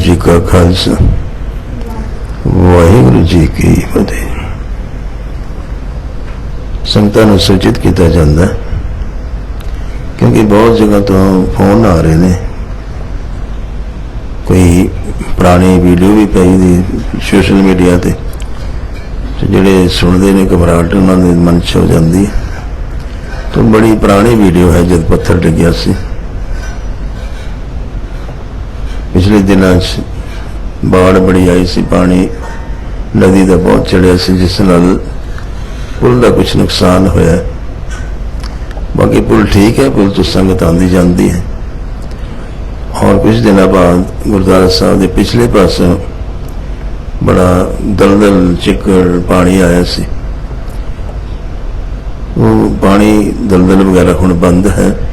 ਜੀ ਕਾ ਖਾਲਸਾ। ਵਾਹਿਗੁਰੂ ਜੀ ਕੀ ਫਤਿਹ। ਸੰਗਤਾਂ ਨੂੰ ਸੂਚਿਤ ਕੀਤਾ ਜਾਂਦਾ ਕਿਉਂਕਿ ਬਹੁਤ ਜਗ੍ਹਾ ਤੋਂ ਫੋਨ ਆ ਰਹੇ ਨੇ। ਕੋਈ ਪੁਰਾਣੀ ਵੀਡੀਓ ਵੀ ਪਈ ਦੀ ਸੋਸ਼ਲ ਮੀਡੀਆ ਤੇ ਜਿਹੜੇ ਸੁਣਦੇ ਨੇ ਘਬਰਾਹਟ, ਉਹਨਾਂ ਦੇ ਮਨ 'ਚ ਹੋ ਜਾਂਦੀ ਹੈ। ਤਾਂ ਬੜੀ ਪੁਰਾਣੀ ਵੀਡੀਓ ਹੈ, ਜਦ ਪੱਥਰ ਡਿੱਗਿਆ ਸੀ। ਪਿਛਲੇ ਦਿਨਾਂ 'ਚ ਬਾੜ ਬੜੀ ਆਈ ਸੀ, ਪਾਣੀ ਨਦੀ ਦਾ ਬਹੁਤ ਚੜਿਆ ਸੀ, ਜਿਸ ਨਾਲ ਪੁਲ ਦਾ ਕੁਝ ਨੁਕਸਾਨ ਹੋਇਆ। ਬਾਕੀ ਪੁਲ ਠੀਕ ਹੈ, ਪੁਲ ਤੋਂ ਸੰਗਤ ਆਉਂਦੀ ਜਾਂਦੀ ਹੈ। ਔਰ ਕੁਝ ਦਿਨਾਂ ਬਾਅਦ ਗੁਰਦੁਆਰਾ ਸਾਹਿਬ ਦੇ ਪਿਛਲੇ ਪਾਸੋਂ ਬੜਾ ਦਲਦਲ, ਚਿੱਕੜ ਪਾਣੀ ਆਇਆ ਸੀ। ਉਹ ਪਾਣੀ ਦਲਦਲ ਵਗੈਰਾ ਹੁਣ ਬੰਦ ਹੈ।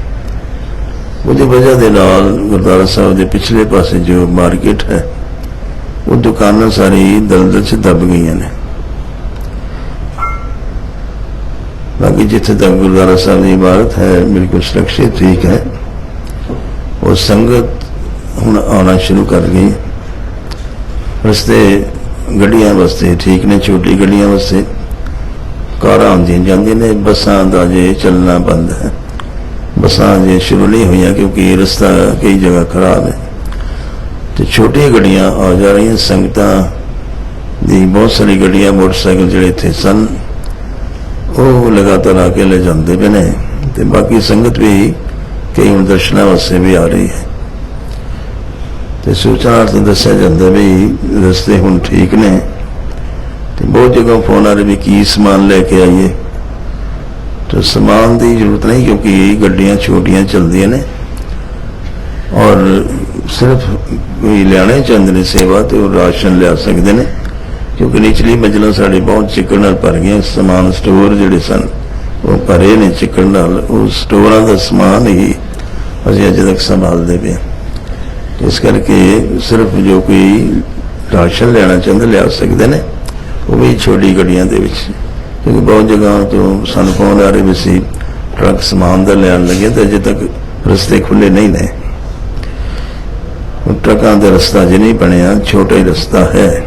ਉਹਦੀ ਵਜ੍ਹਾ ਦੇ ਨਾਲ ਗੁਰਦੁਆਰਾ ਸਾਹਿਬ ਦੇ ਪਿਛਲੇ ਪਾਸੇ ਜੋ ਮਾਰਕੀਟ ਹੈ, ਉਹ ਦੁਕਾਨਾਂ ਸਾਰੀ ਦਲਦਲ 'ਚ ਦਬ ਗਈਆਂ ਨੇ। ਬਾਕੀ ਜਿੱਥੇ ਤੱਕ ਗੁਰਦੁਆਰਾ ਸਾਹਿਬ ਦੀ ਇਮਾਰਤ ਹੈ ਬਿਲਕੁਲ ਸੁਰੱਖਿਅਤ ਠੀਕ ਹੈ। ਉਹ ਸੰਗਤ ਹੁਣ ਆਉਣਾ ਸ਼ੁਰੂ ਕਰ ਗਈ। ਰਸਤੇ, ਗੱਡੀਆਂ ਵਾਸਤੇ ਠੀਕ ਨੇ, ਛੋਟੀ ਗੱਡੀਆਂ ਵਾਸਤੇ। ਕਾਰਾਂ ਆਉਂਦੀਆਂ ਜਾਂਦੀਆਂ ਨੇ, ਬੱਸਾਂ ਦਾ ਜੇ ਚੱਲਣਾ ਬੰਦ ਹੈ। ਬੱਸਾਂ ਜੇ ਸ਼ੁਰੂ ਨਹੀਂ ਹੋਈਆਂ ਕਿਉਂਕਿ ਰਸਤਾ ਕਈ ਜਗ੍ਹਾ ਖਰਾਬ ਹੈ। ਤੇ ਛੋਟੀਆਂ ਗੱਡੀਆਂ ਆ ਜਾ ਰਹੀਆਂ ਸੰਗਤਾਂ ਦੀ ਬਹੁਤ ਸਾਰੀ ਗੱਡੀਆਂ, ਮੋਟਰਸਾਈਕਲ ਜਿਹੜੇ ਇੱਥੇ ਸਨ, ਉਹ ਲਗਾਤਾਰ ਆ ਕੇ ਲੈ ਜਾਂਦੇ ਪਏ ਨੇ। ਤੇ ਬਾਕੀ ਸੰਗਤ ਵੀ ਕਈ ਹੁਣ ਦਰਸ਼ਨਾਂ ਵਾਸਤੇ ਵੀ ਆ ਰਹੀ ਹੈ। ਤੇ ਸੂਚਨਾ ਤੋਂ ਦੱਸਿਆ ਜਾਂਦਾ ਵੀ ਰਸਤੇ ਹੁਣ ਠੀਕ ਨੇ। ਤੇ ਬਹੁਤ ਜਗ੍ਹਾ ਫੋਨ ਆ ਰਹੇ ਵੀ ਕੀ ਸਮਾਨ ਲੈ ਕੇ ਆਈਏ। ਤੇ ਸਮਾਨ ਦੀ ਜ਼ਰੂਰਤ ਨਹੀਂ ਕਿਉਂਕਿ ਗੱਡੀਆਂ ਛੋਟੀਆਂ ਚੱਲਦੀਆਂ ਨੇ। ਔਰ ਸਿਰਫ ਕੋਈ ਲੈਣੇ ਚਾਹੁੰਦੇ ਨੇ ਸੇਵਾ ਤੇ ਉਹ ਰਾਸ਼ਨ ਲਿਆ ਸਕਦੇ ਨੇ, ਕਿਉਂਕਿ ਨਿਚਲੀ ਮੰਜ਼ਲਾਂ ਸਾਡੇ ਬਹੁਤ ਚਿੱਕੜ ਨਾਲ ਭਰ ਗਈਆਂ, ਸਮਾਨ ਸਟੋਰ ਜਿਹੜੇ ਸਨ, ਉਹ ਭਰੇ ਨੇ ਚਿੱਕੜ ਨਾਲ, ਉਹ ਸਟੋਰਾਂ ਦਾ ਸਮਾਨ ਹੀ ਅਸੀਂ ਅਜੇ ਤੱਕ ਸੰਭਾਲਦੇ ਪਏ ਇਸ ਕਰਕੇ ਸਿਰਫ ਜੋ ਕੋਈ ਰਾਸ਼ਨ ਲੈਣਾ ਚਾਹੁੰਦੇ, ਲਿਆ ਸਕਦੇ ਨੇ, ਉਹ ਵੀ ਛੋਟੀ ਗੱਡੀਆਂ ਦੇ ਵਿੱਚ। ਕਿਉਂਕਿ ਬਹੁਤ ਜਗ੍ਹਾ ਤੋਂ ਸਾਨੂੰ ਫੋਨ ਆ ਰਹੇ ਵੀ ਸੀ ਟਰੱਕ ਸਮਾਨ ਦਾ ਲੈਣ ਲੱਗੇ ਤੇ ਅਜੇ ਤੱਕ ਰਸਤੇ ਖੁੱਲੇ ਨਹੀਂ ਨੇ। ਟਰੱਕਾਂ ਦਾ ਰਸਤਾ ਜੇ ਨਹੀਂ ਬਣਿਆ, ਛੋਟਾ ਹੀ ਰਸਤਾ ਹੈ।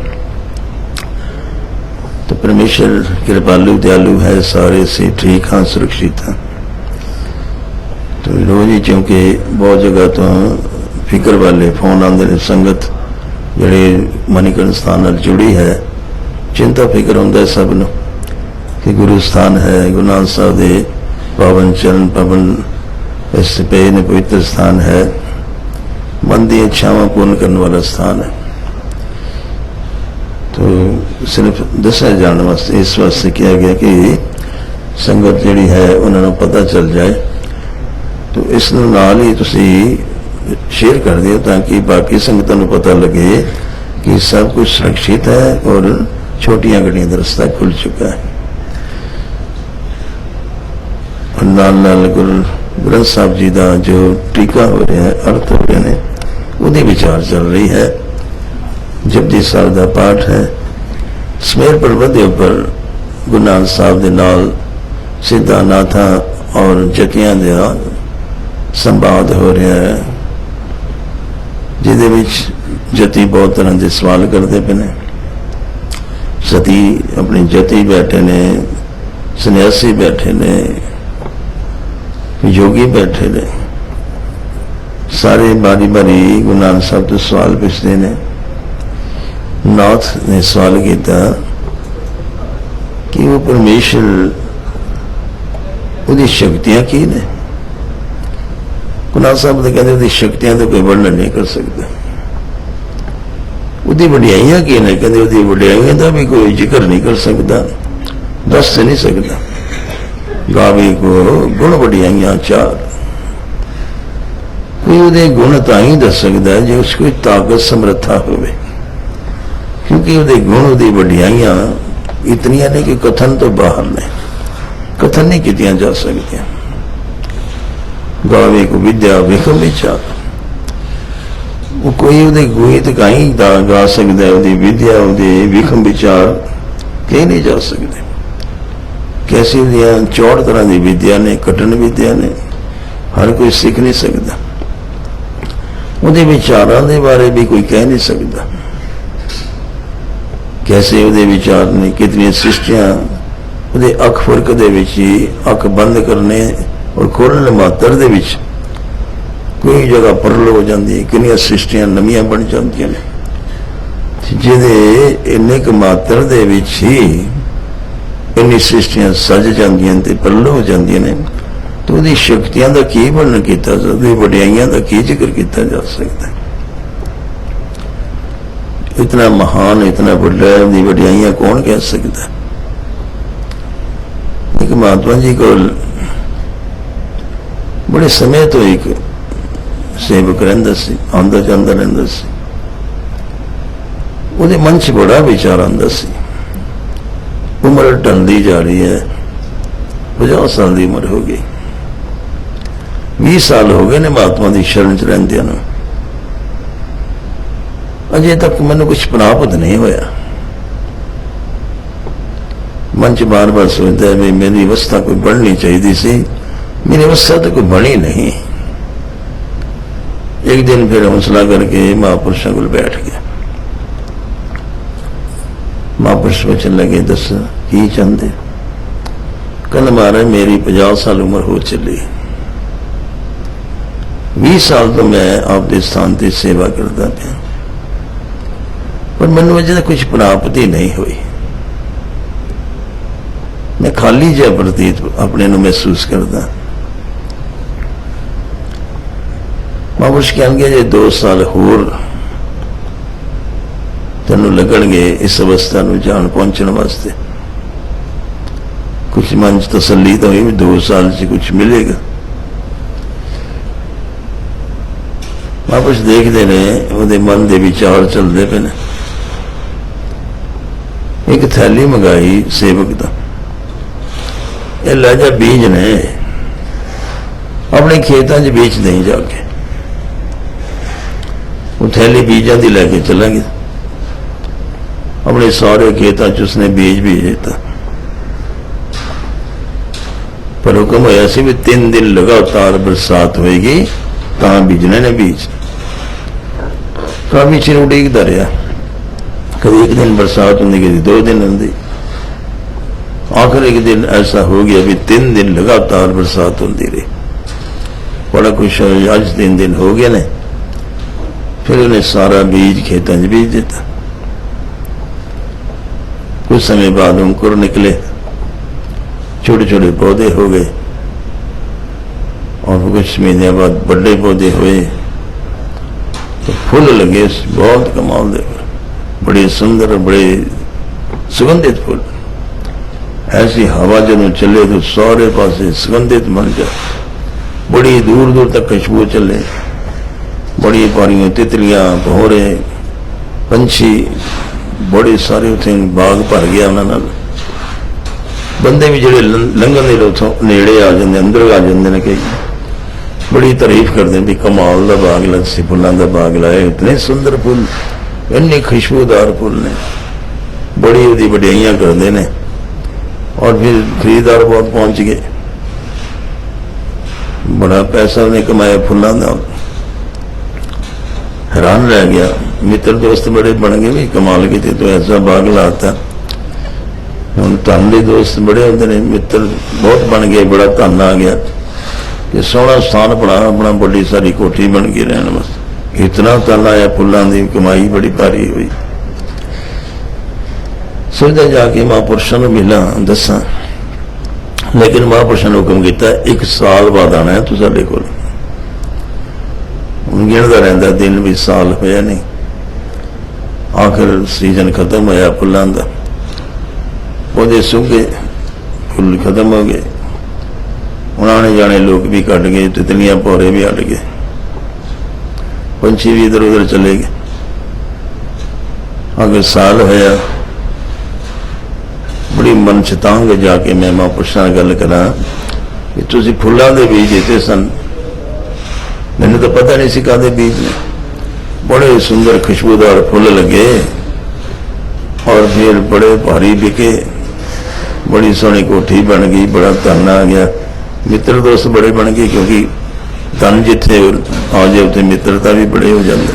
ਤੇ ਪਰਮੇਸ਼ਰ ਕਿਰਪਾਲੂ, ਦਿਆਲੂ ਹੈ, ਸਾਰੇ ਸੇ ਠੀਕ ਹਾਂ, ਸੁਰੱਖਿਅਤ ਹਾਂ। ਤੇ ਰੋਜ਼ ਹੀ ਕਿਉਂਕਿ ਬਹੁਤ ਜਗ੍ਹਾ ਤੋਂ ਫਿਕਰ ਵਾਲੇ ਫੋਨ ਆਉਂਦੇ ਨੇ, ਸੰਗਤ ਜਿਹੜੇ ਮਨੀਕਰਨ ਸਥਾਨ ਨਾਲ ਜੁੜੀ ਹੈ, ਚਿੰਤਾ, ਫਿਕਰ ਹੁੰਦਾ ਸਭ ਨੂੰ। ਕਿ ਗੁਰੂ ਸਥਾਨ ਹੈ, ਗੁਰੂ ਨਾਨਕ ਸਾਹਿਬ ਦੇ ਪਾਵਨ ਚਰਨ, ਪਵਨ ਇਸ ਪੇ ਨੇ ਪਵਿੱਤਰ ਸਥਾਨ ਹੈ। ਮਨ ਦੀ ਇੱਛਾਵਾਂ ਪੂਰਨ ਕਰਨ ਵਾਲਾ ਸਥਾਨ ਹੈ। ਤੋ ਸਿਰਫ ਦੱਸਿਆ ਜਾਣ ਵਾਸਤੇ, ਇਸ ਵਾਸਤੇ ਕਿਹਾ ਗਿਆ ਕਿ ਸੰਗਤ ਜਿਹੜੀ ਹੈ, ਉਹਨਾਂ ਨੂੰ ਪਤਾ ਚੱਲ ਜਾਏ। ਤੋ ਇਸ ਨੂੰ ਨਾਲ ਹੀ ਤੁਸੀਂ ਸ਼ੇਅਰ ਕਰ ਦਿਓ ਤਾਂ ਕਿ ਬਾਕੀ ਸੰਗਤਾਂ ਨੂੰ ਪਤਾ ਲੱਗੇ ਕਿ ਸਭ ਕੁਝ ਸੁਰੱਖਿਅਤ ਹੈ ਔਰ ਛੋਟੀਆਂ ਗੱਡੀਆਂ ਦਾ ਰਸਤਾ ਖੁੱਲ ਚੁੱਕਾ ਹੈ ਔਰ ਨਾਲ ਨਾਲ ਗੁਰੂ ਗ੍ਰੰਥ ਸਾਹਿਬ ਜੀ ਦਾ ਜੋ ਟੀਕਾ ਹੋ ਰਿਹਾ ਹੈ, ਅਰਥ ਹੋ ਰਹੇ ਨੇ, ਉਹਦੀ ਵਿਚਾਰ ਚੱਲ ਰਹੀ ਹੈ। ਜਪਜੀ ਸਾਹਿਬ ਦਾ ਪਾਠ ਹੈ। ਸਮੇਰ ਪਰਬਤ ਦੇ ਉੱਪਰ ਗੁਰੂ ਨਾਨਕ ਸਾਹਿਬ ਦੇ ਨਾਲ ਸਿੱਧਾ ਨਾਥਾ ਔਰ ਜਕੀਆਂ ਦੇ ਸੰਵਾਦ ਹੋ ਰਿਹਾ ਹੈ, ਜਿਹਦੇ ਵਿੱਚ ਜਤੀ ਬਹੁਤ ਤਰ੍ਹਾਂ ਦੇ ਸਵਾਲ ਕਰਦੇ ਪਏ ਨੇ। ਸਤੀ ਆਪਣੇ ਜਤੀ ਬੈਠੇ ਨੇ, ਸੰਨਿਆਸੀ ਬੈਠੇ ਨੇ ਯੋਗੀ ਬੈਠੇ ਨੇ। ਸਾਰੇ ਬਾਰੀ ਬਾਰੀ ਗੁਰੂ ਨਾਨਕ ਸਾਹਿਬ ਤੋਂ ਸਵਾਲ ਪੁੱਛਦੇ ਨੇ। ਨਾਥ ਨੇ ਸਵਾਲ ਕੀਤਾ ਕਿ ਉਹ ਪਰਮੇਸ਼ਰ ਉਹਦੀ ਸ਼ਕਤੀਆਂ ਕੀ ਨੇ? ਗੁਰੂ ਸਾਹਿਬ ਦੇ ਕਹਿੰਦੇ ਉਹਦੀ ਸ਼ਕਤੀਆਂ ਦਾ ਕੋਈ ਵਰਣਨ ਨਹੀਂ ਕਰ ਸਕਦਾ। ਉਹਦੀ ਵਡਿਆਈਆਂ ਕੀ ਨੇ? ਕਹਿੰਦੇ ਉਹਦੀ ਵਡਿਆਈਆਂ ਦਾ ਵੀ ਕੋਈ ਜ਼ਿਕਰ ਨਹੀਂ ਕਰ ਸਕਦਾ। ਦੱਸ ਨਹੀਂ ਸਕਦਾ। ਗਾਵੇ ਕੋ ਗੁਣ ਵਡਿਆਈਆਂ ਚਾਰ। ਕੋਈ ਉਹਦੇ ਗੁਣ ਤਾਂ ਹੀ ਦੱਸ ਸਕਦਾ ਜੇ ਉਸ ਕੋਈ ਤਾਕਤ ਸਮਰੱਥਾ ਹੋਵੇ। ਕਿਉਂਕਿ ਉਹਦੇ ਗੁਣ ਉਹਦੀ ਵਡਿਆਈਆਂ ਇਤਨੀਆਂ ਨੇ ਕਿ ਕਥਨ ਤੋਂ ਬਾਹਰ ਨੇ। ਕਥਨ ਨਹੀਂ ਕੀਤੀਆਂ ਜਾ ਸਕਦੀਆਂ। ਗਾਵੇ ਕੋ ਵਿਦਿਆ ਵਿਖਮ ਵਿਚਾਰ। ਉਹ ਕੋਈ ਉਹਦੇ ਗੀਤ ਗਾਈ ਦਾ ਗਾ ਸਕਦਾ, ਉਹਦੀ ਵਿਦਿਆ ਉਹਦੇ ਵਿਖਮ ਵਿਚਾਰ। ਕਹੀ ਨਹੀਂ ਜਾ ਸਕਦੇ। ਕੈਸੀ ਦੀਆਂ ਚੌੜ ਤਰ੍ਹਾਂ ਦੀ ਵਿਦਿਆ ਨੇ ਕਟਨ ਵਿਦਿਆ ਨੇ, ਹਰ ਕੋਈ ਸਿੱਖ ਨਹੀਂ ਸਕਦਾ। ਉਹਦੇ ਵਿਚਾਰਾਂ ਦੇ ਬਾਰੇ ਵੀ ਕੋਈ ਕਹਿ ਨਹੀਂ ਸਕਦਾ। ਕੈਸੇ ਉਹਦੇ ਵਿਚਾਰ ਨੇ, ਕਿਤਨੀਆਂ ਸ੍ਰਿਸ਼ਟੀਆਂ ਉਹਦੇ ਅੱਖ ਫੁਰਕ ਦੇ ਵਿੱਚ ਹੀ ਅੱਖ ਬੰਦ ਕਰਨੇ ਔਰ ਖੋਲਣ ਮਾਤਰ ਦੇ ਵਿੱਚ ਕੋਈ ਜਗ੍ਹਾ ਪਰਲ ਹੋ ਜਾਂਦੀ ਹੈ, ਕਿੰਨੀਆਂ ਸ੍ਰਿਸ਼ਟੀਆਂ ਨਵੀਆਂ ਬਣ ਜਾਂਦੀਆਂ ਨੇ। ਜਿਹਦੇ ਇੰਨੇ ਕੁ ਮਾਤਰ ਦੇ ਵਿੱਚ ਹੀ ਇੰਨੀ ਸ੍ਰਿਸ਼ਟੀਆਂ ਸਜ ਜਾਂਦੀਆਂ ਤੇ ਪਰਲ ਹੋ ਜਾਂਦੀਆਂ ਨੇ। ਤੇ ਉਹਦੀ ਸ਼ਕਤੀਆਂ ਦਾ ਕੀ ਵਰਣਨ ਕੀਤਾ ਜਾ ਉਹਦੀ ਵਡਿਆਈਆਂ ਦਾ ਕੀ ਜ਼ਿਕਰ ਕੀਤਾ ਜਾ ਸਕਦਾ ਇਤਨਾ ਮਹਾਨ ਇਤਨਾ ਵੱਡਾ ਹੈ, ਵਡਿਆਈਆਂ ਕੌਣ ਕਹਿ ਸਕਦਾ ਇੱਕ ਮਹਾਤਮਾ ਜੀ ਕੋਲ ਬੜੇ ਸਮੇਂ ਤੋਂ ਇੱਕ ਸੇਵਕ ਰਹਿੰਦਾ ਸੀ ਆਉਂਦਾ ਜਾਂਦਾ ਰਹਿੰਦਾ ਸੀ। ਉਹਦੇ ਮਨ 'ਚ ਬੜਾ ਵਿਚਾਰ ਆਉਂਦਾ ਸੀ। ਉਮਰ ਢਲਦੀ ਜਾ ਰਹੀ ਹੈ। 50 ਸਾਲ ਦੀ ਉਮਰ ਹੋ ਗਈ। 20 ਸਾਲ ਹੋ ਗਏ ਨੇ ਮਹਾਤਮਾ ਦੀ ਸ਼ਰਨ 'ਚ ਰਹਿੰਦਿਆਂ ਨੂੰ। ਅਜੇ ਤੱਕ ਮੈਨੂੰ ਕੁਝ ਪ੍ਰਾਪਤ ਨਹੀਂ ਹੋਇਆ। ਮਨ 'ਚ ਬਾਰ-ਬਾਰ ਸੋਚਦਾ ਹੈ ਵੀ ਮੇਰੀ ਅਵਸਥਾ ਕੋਈ ਬਣਨੀ ਚਾਹੀਦੀ ਸੀ। ਮੇਰੀ ਅਵਸਥਾ ਤਾਂ ਕੋਈ ਬਣੀ ਨਹੀਂ। ਇੱਕ ਦਿਨ ਫਿਰ ਹੌਸਲਾ ਕਰਕੇ ਮਹਾਂਪੁਰਸ਼ਾਂ ਕੋਲ ਬੈਠ ਗਿਆ। ਮਹਾਂਪੁਰਸ਼ ਵਚਨ ਲਗੇ ਦੱਸ, ਕੀ ਚਾਹੁੰਦੇ? ਕਹਿੰਦਾ ਮਹਾਰਾਜ ਮੇਰੀ 50 ਸਾਲ ਉਮਰ ਹੋ ਚੱਲੀ। 20 ਸਾਲ ਤੋਂ ਮੈਂ ਆਪ ਦੇ ਸਥਾਨ ਤੇ ਸੇਵਾ ਕਰਦਾ ਪਿਆ। ਪਰ ਮੈਨੂੰ ਅਜੇ ਤੱਕ ਕੁਝ ਪ੍ਰਾਪਤੀ ਨਹੀਂ ਹੋਈ। ਮੈਂ ਖਾਲੀ ਜਿਹਾ ਪ੍ਰਤੀਤ ਆਪਣੇ ਨੂੰ ਮਹਿਸੂਸ ਕਰਦਾ। ਮਹਾਂਪੁਰਸ਼ ਕਹਿਣਗੇ ਜੇ 2 ਸਾਲ ਹੋਰ ਤੈਨੂੰ ਲੱਗਣਗੇ ਇਸ ਅਵਸਥਾ ਨੂੰ ਜਾਣ ਪਹੁੰਚਣ ਵਾਸਤੇ। ਕੁਝ ਮਨ ਚ ਤਸੱਲੀ ਤਾਂ ਹੋਈ ਵੀ 2 ਸਾਲ ਚ ਕੁਝ ਮਿਲੇਗਾ। ਵਾਪਸ ਦੇਖਦੇ ਨੇ, ਉਹਦੇ ਮਨ ਦੇ ਵਿਚਾਰ ਚੱਲਦੇ ਪਏ ਨੇ। ਇੱਕ ਥੈਲੀ ਮੰਗਾਈ ਸੇਵਕ ਦਾ। ਇਹ ਲਾਜਾ ਬੀਜ ਨੇ। ਆਪਣੇ ਖੇਤਾਂ 'ਚ ਵੇਚ ਦੇਈ ਜਾ ਕੇ। ਉਹ ਥੈਲੀ ਬੀਜਾਂ ਦੀ ਲੈ ਕੇ ਚਲਾ ਆਪਣੇ ਸਾਰੇ ਖੇਤਾਂ 'ਚ ਉਸਨੇ ਬੀਜ ਬੀਜ ਦਿੱਤਾ ਪਰ ਹੁਕਮ ਹੋਇਆ ਸੀ ਵੀ ਤਿੰਨ ਦਿਨ ਲਗਾਤਾਰ ਬਰਸਾਤ ਹੋਏਗੀ ਤਾਂ ਬੀਜਣੇ ਨੇ ਬੀਜ ਕਾਫੀ ਚਿਰ ਉਡੀਕਦਾ ਰਿਹਾ ਕਦੀ ਇੱਕ ਦਿਨ ਬਰਸਾਤ ਹੁੰਦੀ ਕਦੀ ਦੋ ਦਿਨ ਹੁੰਦੀ ਆਖਰ ਇੱਕ ਦਿਨ ਐਸਾ ਹੋ ਗਿਆ ਵੀ ਤਿੰਨ ਦਿਨ ਲਗਾਤਾਰ ਬਰਸਾਤ ਹੁੰਦੀ ਰਹੀ ਬੜਾ ਕੁਛ ਹੋਇਆ, ਅੱਜ ਤਿੰਨ ਦਿਨ ਹੋ ਗਏ ਨੇ ਫਿਰ ਉਹਨੇ ਸਾਰਾ ਬੀਜ ਖੇਤਾਂ 'ਚ कुछ समय बाद अंकुर निकले। छोटे छोटे पौधे हो गए। और कुछ महीने बाद बड़े पौधे हुए। तो फूल लगे बहुत कमाल देखा बड़े सुंदर, बड़े सुगंधित फूल। ऐसी हवा जन चले तो सारे पास सुगंधित बन जाए। बड़ी दूर दूर तक खुशबू चले। बड़ी पारियों तितलियाँ, भौरे, पंछी ਬੜੇ ਸਾਰੇ ਉਥੇ ਬਾਗ ਭਰ ਗਿਆ ਉਹਨਾਂ ਨਾਲ। ਬੰਦੇ ਵੀ ਜਿਹੜੇ ਲੰਘਣ ਦੇ ਉਥੋਂ ਨੇੜੇ ਆ ਜਾਂਦੇ, ਅੰਦਰ ਆ ਜਾਂਦੇ ਨੇ ਕਈ। ਬੜੀ ਤਾਰੀਫ ਕਰਦੇ ਵੀ ਕਮਾਲ ਦਾ ਬਾਗ ਲੱਗ ਸੀ ਫੁੱਲਾਂ ਦਾ ਬਾਗ ਲਾਇਆ, ਇਤਨੇ ਸੁੰਦਰ ਫੁੱਲ, ਇੰਨੇ ਖੁਸ਼ਬੂਦਾਰ ਫੁੱਲ ਨੇ। ਬੜੀ ਉਹਦੀ ਵਡਿਆਈਆਂ ਕਰਦੇ ਨੇ। ਔਰ ਫਿਰ ਖਰੀਦਦਾਰ ਬਹੁਤ ਪਹੁੰਚ ਗਏ। ਬੜਾ ਪੈਸਾ ਨੇ ਕਮਾਇਆ ਫੁੱਲਾਂ ਦਾ। ਹੈਰਾਨ ਰਹਿ ਗਿਆ। ਮਿੱਤਰ ਦੋਸਤ ਬੜੇ ਬਣ ਗਏ ਵੀ ਕਮਾਲ ਕੀਤੀ, ਤੂੰ ਐਸਾ ਬਾਗ ਲਾਤਾ। ਹੁਣ ਧਨ ਦੇ ਦੋਸਤ ਬੜੇ ਹੁੰਦੇ ਨੇ, ਮਿੱਤਰ ਬਹੁਤ ਬਣ ਗਏ, ਬੜਾ ਧਨ ਆ ਗਿਆ। ਕਿ ਸੋਹਣਾ ਸਥਾਨ ਬਣਾ, ਆਪਣਾ ਵੱਡੀ ਸਾਰੀ ਕੋਠੀ ਬਣ ਗਈ ਰਹਿਣ ਵਾਸਤੇ। ਇਤਨਾ ਧਨ ਆਇਆ, ਫੁੱਲਾਂ ਦੀ ਕਮਾਈ ਬੜੀ ਭਾਰੀ ਹੋਈ। ਸੋਚਦਾ ਜਾ ਕੇ ਮਹਾਂਪੁਰਸ਼ਾਂ ਨੂੰ ਮਿਲਾਂ, ਦੱਸਾਂ। ਲੇਕਿਨ ਮਹਾਂਪੁਰਸ਼ਾਂ ਨੂੰ ਹੁਕਮ ਕੀਤਾ, ਇੱਕ ਸਾਲ ਬਾਅਦ ਆਣਾ ਹੈ ਤੂੰ ਸਾਡੇ ਕੋਲ। ਹੁਣ ਗਿਣਦਾ ਰਹਿੰਦਾ, ਦਿਨ ਵੀ ਸਾਲ ਹੋਇਆ ਨਹੀਂ। ਆਖਰ ਸੀਜ਼ਨ ਖਤਮ ਹੋਇਆ ਫੁੱਲਾਂ ਦਾ। ਪੌਦੇ ਉਹਦੇ ਗਏ ਫੁੱਲ ਖਤਮ ਹੋ ਗਏ। ਉਹਨਾਂ ਨੇ ਜਾਣੇ ਲੋਕ ਵੀ ਕੱਟ ਗਏ, ਤਿਤਲੀਆਂ ਭੌਰੇ ਵੀ ਹਟ ਗਏ। ਪੰਛੀ ਵੀ ਇਧਰ ਉਧਰ ਚਲੇ ਗਏ। ਅਗਰ ਸਾਲ ਹੋਇਆ, ਬੜੀ ਮਨ ਚ ਜਾ ਕੇ ਮੈਂ ਮਾਂ ਪੁੱਛਾਂ ਗੱਲ ਕਰਾਂ ਕਿ ਤੁਸੀਂ ਫੁੱਲਾਂ ਦੇ ਬੀਜ ਦਿੱਤੇ ਸਨ। ਮੈਨੂੰ ਤਾਂ ਪਤਾ ਨਹੀਂ ਸੀ ਕਾਦੇ ਬੀਜ ਨੇ। ਬੜੇ ਸੁੰਦਰ ਖੁਸ਼ਬੂਦਾਰ ਫੁੱਲ ਲੱਗੇ ਔਰ ਫਿਰ ਬੜੇ ਭਾਰੀ ਵਿਕੇ ਬੜੀ ਸੋਹਣੀ ਕੋਠੀ ਬਣ ਗਈ ਬੜਾ ਧਨ ਆ ਗਿਆ ਮਿੱਤਰ ਦੋਸਤ ਬੜੇ ਬਣ ਗਏ ਕਿਉਂਕਿ ਤਨ ਜਿੱਥੇ ਆ ਜਾਏ ਉੱਥੇ ਮਿੱਤਰਤਾ ਵੀ ਬੜੇ ਹੋ ਜਾਂਦੇ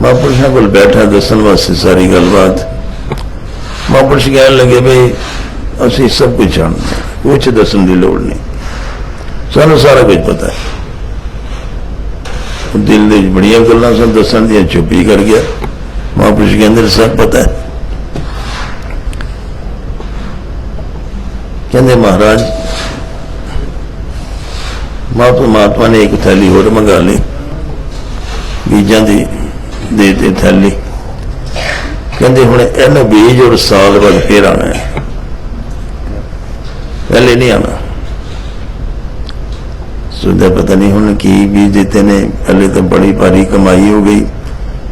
ਮਹਾਂਪੁਰਸ਼ਾਂ ਕੋਲ ਬੈਠਾ ਦੱਸਣ ਵਾਸਤੇ ਸਾਰੀ ਗੱਲਬਾਤ ਮਹਾਂਪੁਰਸ਼ ਕਹਿਣ ਲੱਗੇ ਬਈ ਅਸੀਂ ਸਭ ਕੁਝ ਜਾਣਦੇ ਹਾਂ ਕੁਝ ਦੱਸਣ ਦੀ ਲੋੜ ਨਹੀਂ ਸਾਨੂੰ ਸਾਰਾ ਕੁਝ ਪਤਾ ਹੈ ਦਿਲ ਦੇ ਵਿੱਚ ਬੜੀਆਂ ਗੱਲਾਂ ਸਨ, ਦੱਸਣ ਦੀਆਂ ਚੁੱਪੀ ਕਰ ਗਿਆ। ਮਹਾਂਪੁਰਸ਼ ਕਹਿੰਦੇ ਸਭ ਪਤਾ ਹੈ। ਕਹਿੰਦੇ, ਮਹਾਰਾਜ ਮਾਂ ਪਰਮਾਤਮਾ ਨੇ ਇੱਕ ਥੈਲੀ ਹੋਰ ਮੰਗਾ ਲਈ। ਬੀਜਾਂ ਦੀ ਦੇ ਤੇ ਥੈਲੀ। ਕਹਿੰਦੇ, ਹੁਣ ਇਹਨੂੰ ਬੀਜ ਔਰ ਸਾਲ ਬਾਅਦ ਫੇਰ ਆਣਾ ਹੈ। ਪਹਿਲੇ ਨਹੀਂ ਆਣਾ ਸੁਣਦਾ ਪਤਾ ਨਹੀਂ ਹੁਣ ਕੀ ਬੀਜ ਦਿੱਤੇ ਨੇ। ਪਹਿਲੇ ਤਾਂ ਬੜੀ ਭਾਰੀ ਕਮਾਈ ਹੋ ਗਈ,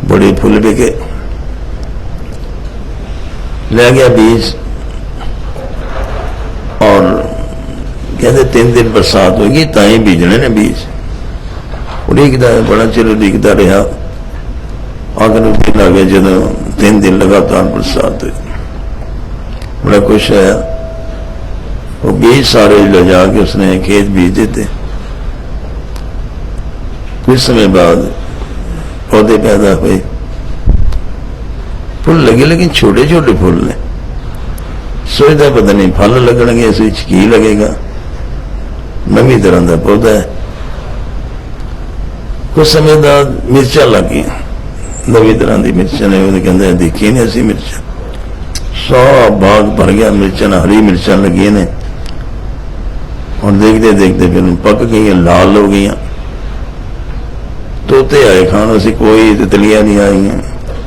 ਬੜੇ ਫੁੱਲ ਵਿਕੇ ਲੈ ਗਿਆ ਬੀਜ। ਔਰ ਕਹਿੰਦੇ ਤਿੰਨ ਦਿਨ ਬਰਸਾਤ ਹੋਏਗੀ ਤਾਂ ਹੀ ਬੀਜਣੇ ਨੇ ਬੀਜ। ਉਡੀਕਦਾ ਬੜਾ ਚਿਰ ਉਡੀਕਦਾ ਰਿਹਾ। ਆਖਰ ਨੂੰ ਦਿਨ ਆ ਗਿਆ ਜਦੋਂ ਤਿੰਨ ਦਿਨ ਲਗਾਤਾਰ ਬਰਸਾਤ ਹੋਈ। ਬੜਾ ਖੁਸ਼ ਹੋਇਆ। ਉਹ ਬੀਜ ਸਾਰੇ ਲੈ ਜਾ ਕੇ ਉਸਨੇ ਖੇਤ ਬੀਜ ਦਿੱਤੇ। ਕੁਝ ਸਮੇਂ ਬਾਅਦ ਪੌਦੇ ਪੈਦਾ ਹੋਏ। ਫੁੱਲ ਲੱਗੇ ਲੇਕਿਨ ਛੋਟੇ ਛੋਟੇ ਫੁੱਲ ਨੇ। ਸੋਚਦਾ ਪਤਾ ਨਹੀਂ ਫਲ ਲੱਗਣਗੇ ਇਸ ਵਿੱਚ ਕੀ ਲੱਗੇਗਾ। ਨਵੀਂ ਤਰ੍ਹਾਂ ਦਾ ਪੌਦਾ ਹੈ। ਕੁਝ ਸਮੇਂ ਦਾ ਮਿਰਚਾਂ ਲੱਗੀਆਂ ਨਵੀਂ ਤਰ੍ਹਾਂ ਦੀ ਮਿਰਚਾਂ ਨੇ ਉਹ ਕਹਿੰਦੇ ਦੇਖੀ ਨਹੀਂ ਅਸੀਂ ਮਿਰਚਾਂ। ਸੌ ਬਾਗ ਭਰ ਗਿਆ ਮਿਰਚਾਂ ਨਾਲ, ਹਰੀ ਮਿਰਚਾਂ ਲੱਗੀਆਂ ਨੇ। ਹੁਣ ਦੇਖਦੇ ਦੇਖਦੇ ਫਿਰ ਪੱਕ ਗਈਆਂ ਲਾਲ ਹੋ ਗਈਆਂ। ਤੋਤੇ ਆਏ ਖਾਣ, ਅਸੀਂ ਕੋਈ ਤਿਤਲੀਆਂ ਨਹੀਂ ਆਈਆਂ,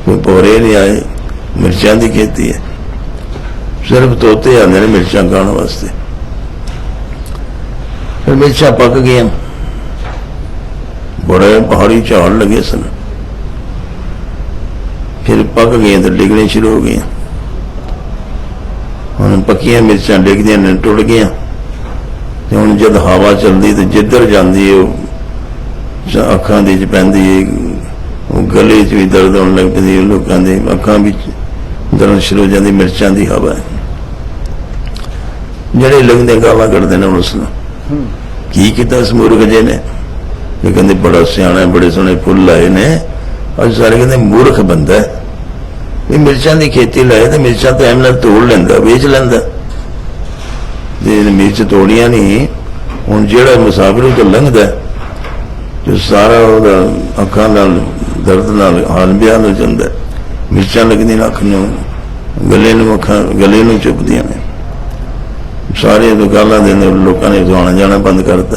ਕੋਈ ਪੋਰੇ ਨਹੀਂ ਆਏ, ਮਿਰਚਾਂ ਦੀ ਖੇਤੀ ਹੈ। ਸਿਰਫ ਤੋਤੇ ਆਉਂਦੇ ਨੇ ਮਿਰਚਾਂ ਖਾਣ ਵਾਸਤੇ। ਫਿਰ ਮਿਰਚਾਂ ਪੱਕ ਗਈਆਂ। ਬੜੇ ਪਹਾੜੀ ਝਾੜ ਲੱਗੇ ਸਨ। ਫਿਰ ਪੱਕ ਗਈਆਂ ਤੇ ਡਿੱਗਣੇ ਸ਼ੁਰੂ ਹੋ ਗਈਆਂ। ਹੁਣ ਪੱਕੀਆਂ ਮਿਰਚਾਂ ਡਿੱਗਦੀਆਂ ਨੇ, ਟੁੱਟ ਗਈਆਂ। ਤੇ ਹੁਣ ਜਦ ਹਵਾ ਚੱਲਦੀ ਤੇ ਜਿੱਧਰ ਜਾਂਦੀ ਉਹ ਜਾਂ ਅੱਖਾਂ ਦੇ ਚ ਪੈਂਦੀ ਹੈ ਉਹ ਗਲੇ 'ਚ ਵੀ ਦਰਦ ਹੋਣ ਲੱਗ ਪੈਂਦੀ ਹੈ ਲੋਕਾਂ ਦੇ ਅੱਖਾਂ ਵਿੱਚ ਦਰਦ ਸ਼ੁਰੂ ਹੋ ਜਾਂਦੀ ਮਿਰਚਾਂ ਦੀ ਹਵਾ। ਜਿਹੜੇ ਲੰਘਦੇ ਗਾਲਾਂ ਕੱਢਦੇ ਨੇ ਉਸ ਨੂੰ। ਕੀ ਕੀਤਾ ਇਸ ਮੂਰਖ ਜੇ ਨੇ? ਇਹ ਕਹਿੰਦੇ ਬੜਾ ਸਿਆਣਾ ਹੈ, ਬੜੇ ਸੋਹਣੇ ਫੁੱਲ ਲਾਏ ਨੇ। ਅੱਜ ਸਾਰੇ ਕਹਿੰਦੇ ਮੂਰਖ ਬੰਦਾ ਹੈ। ਇਹ ਮਿਰਚਾਂ ਦੀ ਖੇਤੀ ਲਾਏ ਤੇ ਮਿਰਚਾਂ ਤਾਂ ਐਮ ਨਾਲ ਤੋੜ ਲੈਂਦਾ ਵੇਚ ਲੈਂਦਾ। ਜੇ ਮਿਰਚ ਤੋੜੀਆਂ ਨਹੀਂ ਹੁਣ ਜਿਹੜਾ ਮੁਸਾਫਿਰ ਉਹ ਤੋਂ ਲੰਘਦਾ ਜੋ ਸਾਰਾ ਉਹਦਾ ਅੱਖਾਂ ਨਾਲ, ਦਰਦ ਨਾਲ ਹਾਲ ਬਿਆਨ ਹੋ। ਜਾਂਦਾ ਮਿਰਚਾਂ ਲੱਗਦੀਆਂ ਨੇ ਅੱਖ ਨੂੰ, ਗਲੇ ਨੂੰ ਅੱਖਾਂ, ਗਲੇ ਨੂੰ ਚੁੱਪਦੀਆਂ ਨੇ। ਸਾਰੇ ਦੁਕਾਨਾਂ ਦੇ ਅੰਦਰ ਲੋਕਾਂ ਨੇ ਆਉਣਾ ਜਾਣਾ ਬੰਦ ਕਰ ਦਿੱਤਾ